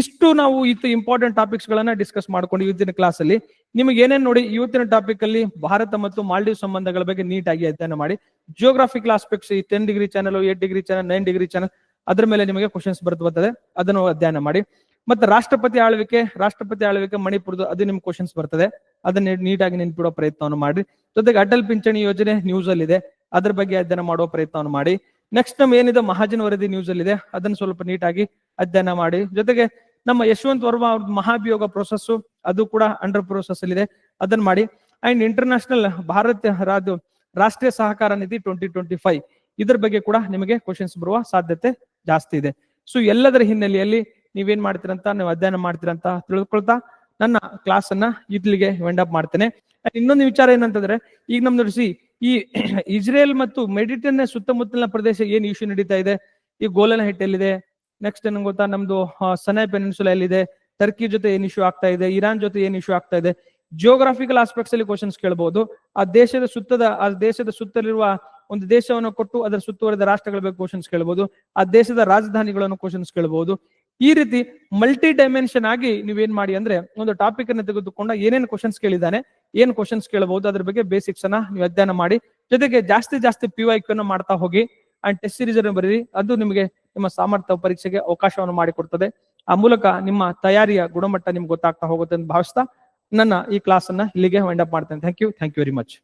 ಇಷ್ಟು ನಾವು ಇತ್ತು ಇಂಪಾರ್ಟೆಂಟ್ ಟಾಪಿಕ್ಸ್ ಗಳನ್ನ ಡಿಸ್ಕಸ್ ಮಾಡ್ಕೊಂಡು ಇವತ್ತಿನ ಕ್ಲಾಸ್ ಅಲ್ಲಿ, ನಿಮಗೆ ಏನೇನ್ ನೋಡಿ ಇವತ್ತಿನ ಟಾಪಿಕ್ ಅಲ್ಲಿ ಭಾರತ ಮತ್ತು ಮಾಲ್ಡೀವ್ ಸಂಬಂಧಗಳ ಬಗ್ಗೆ ನೀಟಾಗಿ ಅಧ್ಯಯನ ಮಾಡಿ ಜಿಯೋಗ್ರಾಫಿಕಲ್ ಆಸ್ಪೆಕ್ಟ್ಸ್ ಈ ten degree channel eight degree channel nine degree channel ಅದ್ರ ಮೇಲೆ ನಿಮಗೆ ಕ್ವಶನ್ಸ್ ಬರ್ತ ಬರ್ತದೆ. ಅದನ್ನು ಅಧ್ಯಯನ ಮಾಡಿ. ಮತ್ತೆ ರಾಷ್ಟ್ರಪತಿ ಆಳ್ವಿಕೆ ರಾಷ್ಟ್ರಪತಿ ಆಳ್ವಿಕೆ ಮಣಿಪುರದು ಅದು ನಿಮ್ಗೆ ಕ್ವಶನ್ಸ್ ಬರ್ತದೆ. ಅದನ್ನ ನೀಟಾಗಿ ನೆನ್ಪಿಡೋ ಪ್ರಯತ್ನವನ್ನು ಮಾಡಿ ಜೊತೆಗೆ ಅಟಲ್ ಪಿಂಚಣಿ ಯೋಜನೆ ನ್ಯೂಸ್ ಅಲ್ಲಿ ಇದೆ ಅದ್ರ ಬಗ್ಗೆ ಅಧ್ಯಯನ ಮಾಡೋ ಪ್ರಯತ್ನವನ್ನು ಮಾಡಿ. ನೆಕ್ಸ್ಟ್ ನಮ್ ಏನಿದೆ ಮಹಾಜನ್ ವರದಿ ನ್ಯೂಸ್ ಅಲ್ಲಿ ಇದೆ ಅದನ್ನ ಸ್ವಲ್ಪ ನೀಟಾಗಿ ಅಧ್ಯಯನ ಮಾಡಿ. ಜೊತೆಗೆ ನಮ್ಮ ಯಶವಂತ್ ವರ್ಮಾ ಅವ್ರದ್ದು ಮಹಾಭಿಯೋಗ ಪ್ರೊಸೆಸ್ ಅದು ಕೂಡ ಅಂಡರ್ ಪ್ರೊಸೆಸ್ ಅಲ್ಲಿ ಇದೆ ಅದನ್ನ ಮಾಡಿ. ಅಂಡ್ ಇಂಟರ್ನ್ಯಾಷನಲ್ ಭಾರತ ರಾಜ್ಯ ರಾಷ್ಟ್ರೀಯ ಸಹಕಾರ ನಿಧಿ ಟ್ವೆಂಟಿ ಟ್ವೆಂಟಿ ಫೈವ್ ಇದ್ರ ಬಗ್ಗೆ ಕೂಡ ನಿಮಗೆ ಕ್ವಶನ್ಸ್ ಬರುವ ಸಾಧ್ಯತೆ ಜಾಸ್ತಿ ಇದೆ. ಸೊ ಎಲ್ಲದರ ಹಿನ್ನೆಲೆಯಲ್ಲಿ ನೀವೇನ್ ಮಾಡ್ತೀರಂತ, ನೀವು ಅಧ್ಯಯನ ಮಾಡ್ತೀರಂತ ತಿಳ್ಕೊಳ್ತಾ ನನ್ನ ಕ್ಲಾಸ್ ಅನ್ನ ಇದ್ಲಿಗೆ ವೆಂಡ್ ಅಪ್ ಮಾಡ್ತೇನೆ. ಇನ್ನೊಂದು ವಿಚಾರ ಏನಂತಂದ್ರೆ, ಈಗ ನಮ್ದು ನೋಡಿಸಿ ಈ ಇಸ್ರೇಲ್ ಮತ್ತು ಮೆಡಿಟೇರಿಯನ್ ಸುತ್ತಮುತ್ತಲಿನ ಪ್ರದೇಶ ಏನ್ ಇಶ್ಯೂ ನಡೀತಾ ಇದೆ? ಈ ಗೋಲನ ಹಿಟ್ ಎಲ್ಲಿದೆ ನೆಕ್ಸ್ಟ್ ಏನ್ ಗೊತ್ತಾ? ನಮ್ದು ಸನೈ ಪೆನಿನ್ಸುಲಾ ಎಲ್ಲಿದೆ? ಟರ್ಕಿ ಜೊತೆ ಏನ್ ಇಶ್ಯೂ ಆಗ್ತಾ ಇದೆ? ಇರಾನ್ ಜೊತೆ ಏನ್ ಇಶ್ಯೂ ಆಗ್ತಾ ಇದೆ? ಜಿಯೋಗ್ರಾಫಿಕಲ್ ಆಸ್ಪೆಕ್ಟ್ಸ್ ಅಲ್ಲಿ ಕ್ವಶನ್ಸ್ ಕೇಳಬಹುದು ಆ ದೇಶದ ಸುತ್ತದ, ಆ ದೇಶದ ಸುತ್ತಲಿರುವ ಒಂದು ದೇಶವನ್ನು ಕೊಟ್ಟು ಅದರ ಸುತ್ತುವರಿದ ರಾಷ್ಟ್ರಗಳ ಬಗ್ಗೆ ಕ್ವಶನ್ಸ್ ಕೇಳಬಹುದು ಆ ದೇಶದ ರಾಜಧಾನಿಗಳನ್ನು ಕ್ವಶನ್ಸ್ ಕೇಳಬಹುದು ಈ ರೀತಿ ಮಲ್ಟಿ ಡೈಮೆನ್ಷನ್ ಆಗಿ ನೀವೇನ್ ಮಾಡಿ ಅಂದ್ರೆ ಒಂದು ಟಾಪಿಕ್ ಅನ್ನು ತೆಗೆದುಕೊಂಡ ಏನೇನು ಕ್ವಶನ್ಸ್ ಕೇಳಿದ್ದಾನೆ, ಏನ್ ಕ್ವಶನ್ಸ್ ಕೇಳಬಹುದು ಅದ್ರ ಬಗ್ಗೆ ಬೇಸಿಕ್ಸ್ ಅನ್ನ ನೀವು ಅಧ್ಯಯನ ಮಾಡಿ. ಜೊತೆಗೆ ಜಾಸ್ತಿ ಜಾಸ್ತಿ ಪಿ ವೈ ಕ್ಯೂ ಮಾಡ್ತಾ ಹೋಗಿ ಅಂಡ್ ಟೆಸ್ಟ್ ಸೀರೀಸ್ ಅನ್ನು ಬರೀರಿ. ಅದು ನಿಮಗೆ ನಿಮ್ಮ ಸಾಮರ್ಥ್ಯ ಪರೀಕ್ಷೆಗೆ ಅವಕಾಶವನ್ನು ಮಾಡಿಕೊಡ್ತದೆ. ಆ ಮೂಲಕ ನಿಮ್ಮ ತಯಾರಿಯ ಗುಣಮಟ್ಟ ನಿಮ್ಗೆ ಗೊತ್ತಾಗ್ತಾ ಹೋಗುತ್ತೆ ಅಂತ ಭಾವಿಸ್ತಾ ನನ್ನ ಈ ಕ್ಲಾಸ್ ಅನ್ನ ಇಲ್ಲಿಗೆ ವೈಂಡ್ ಅಪ್ ಮಾಡ್ತೇನೆ. Thank you thank you very much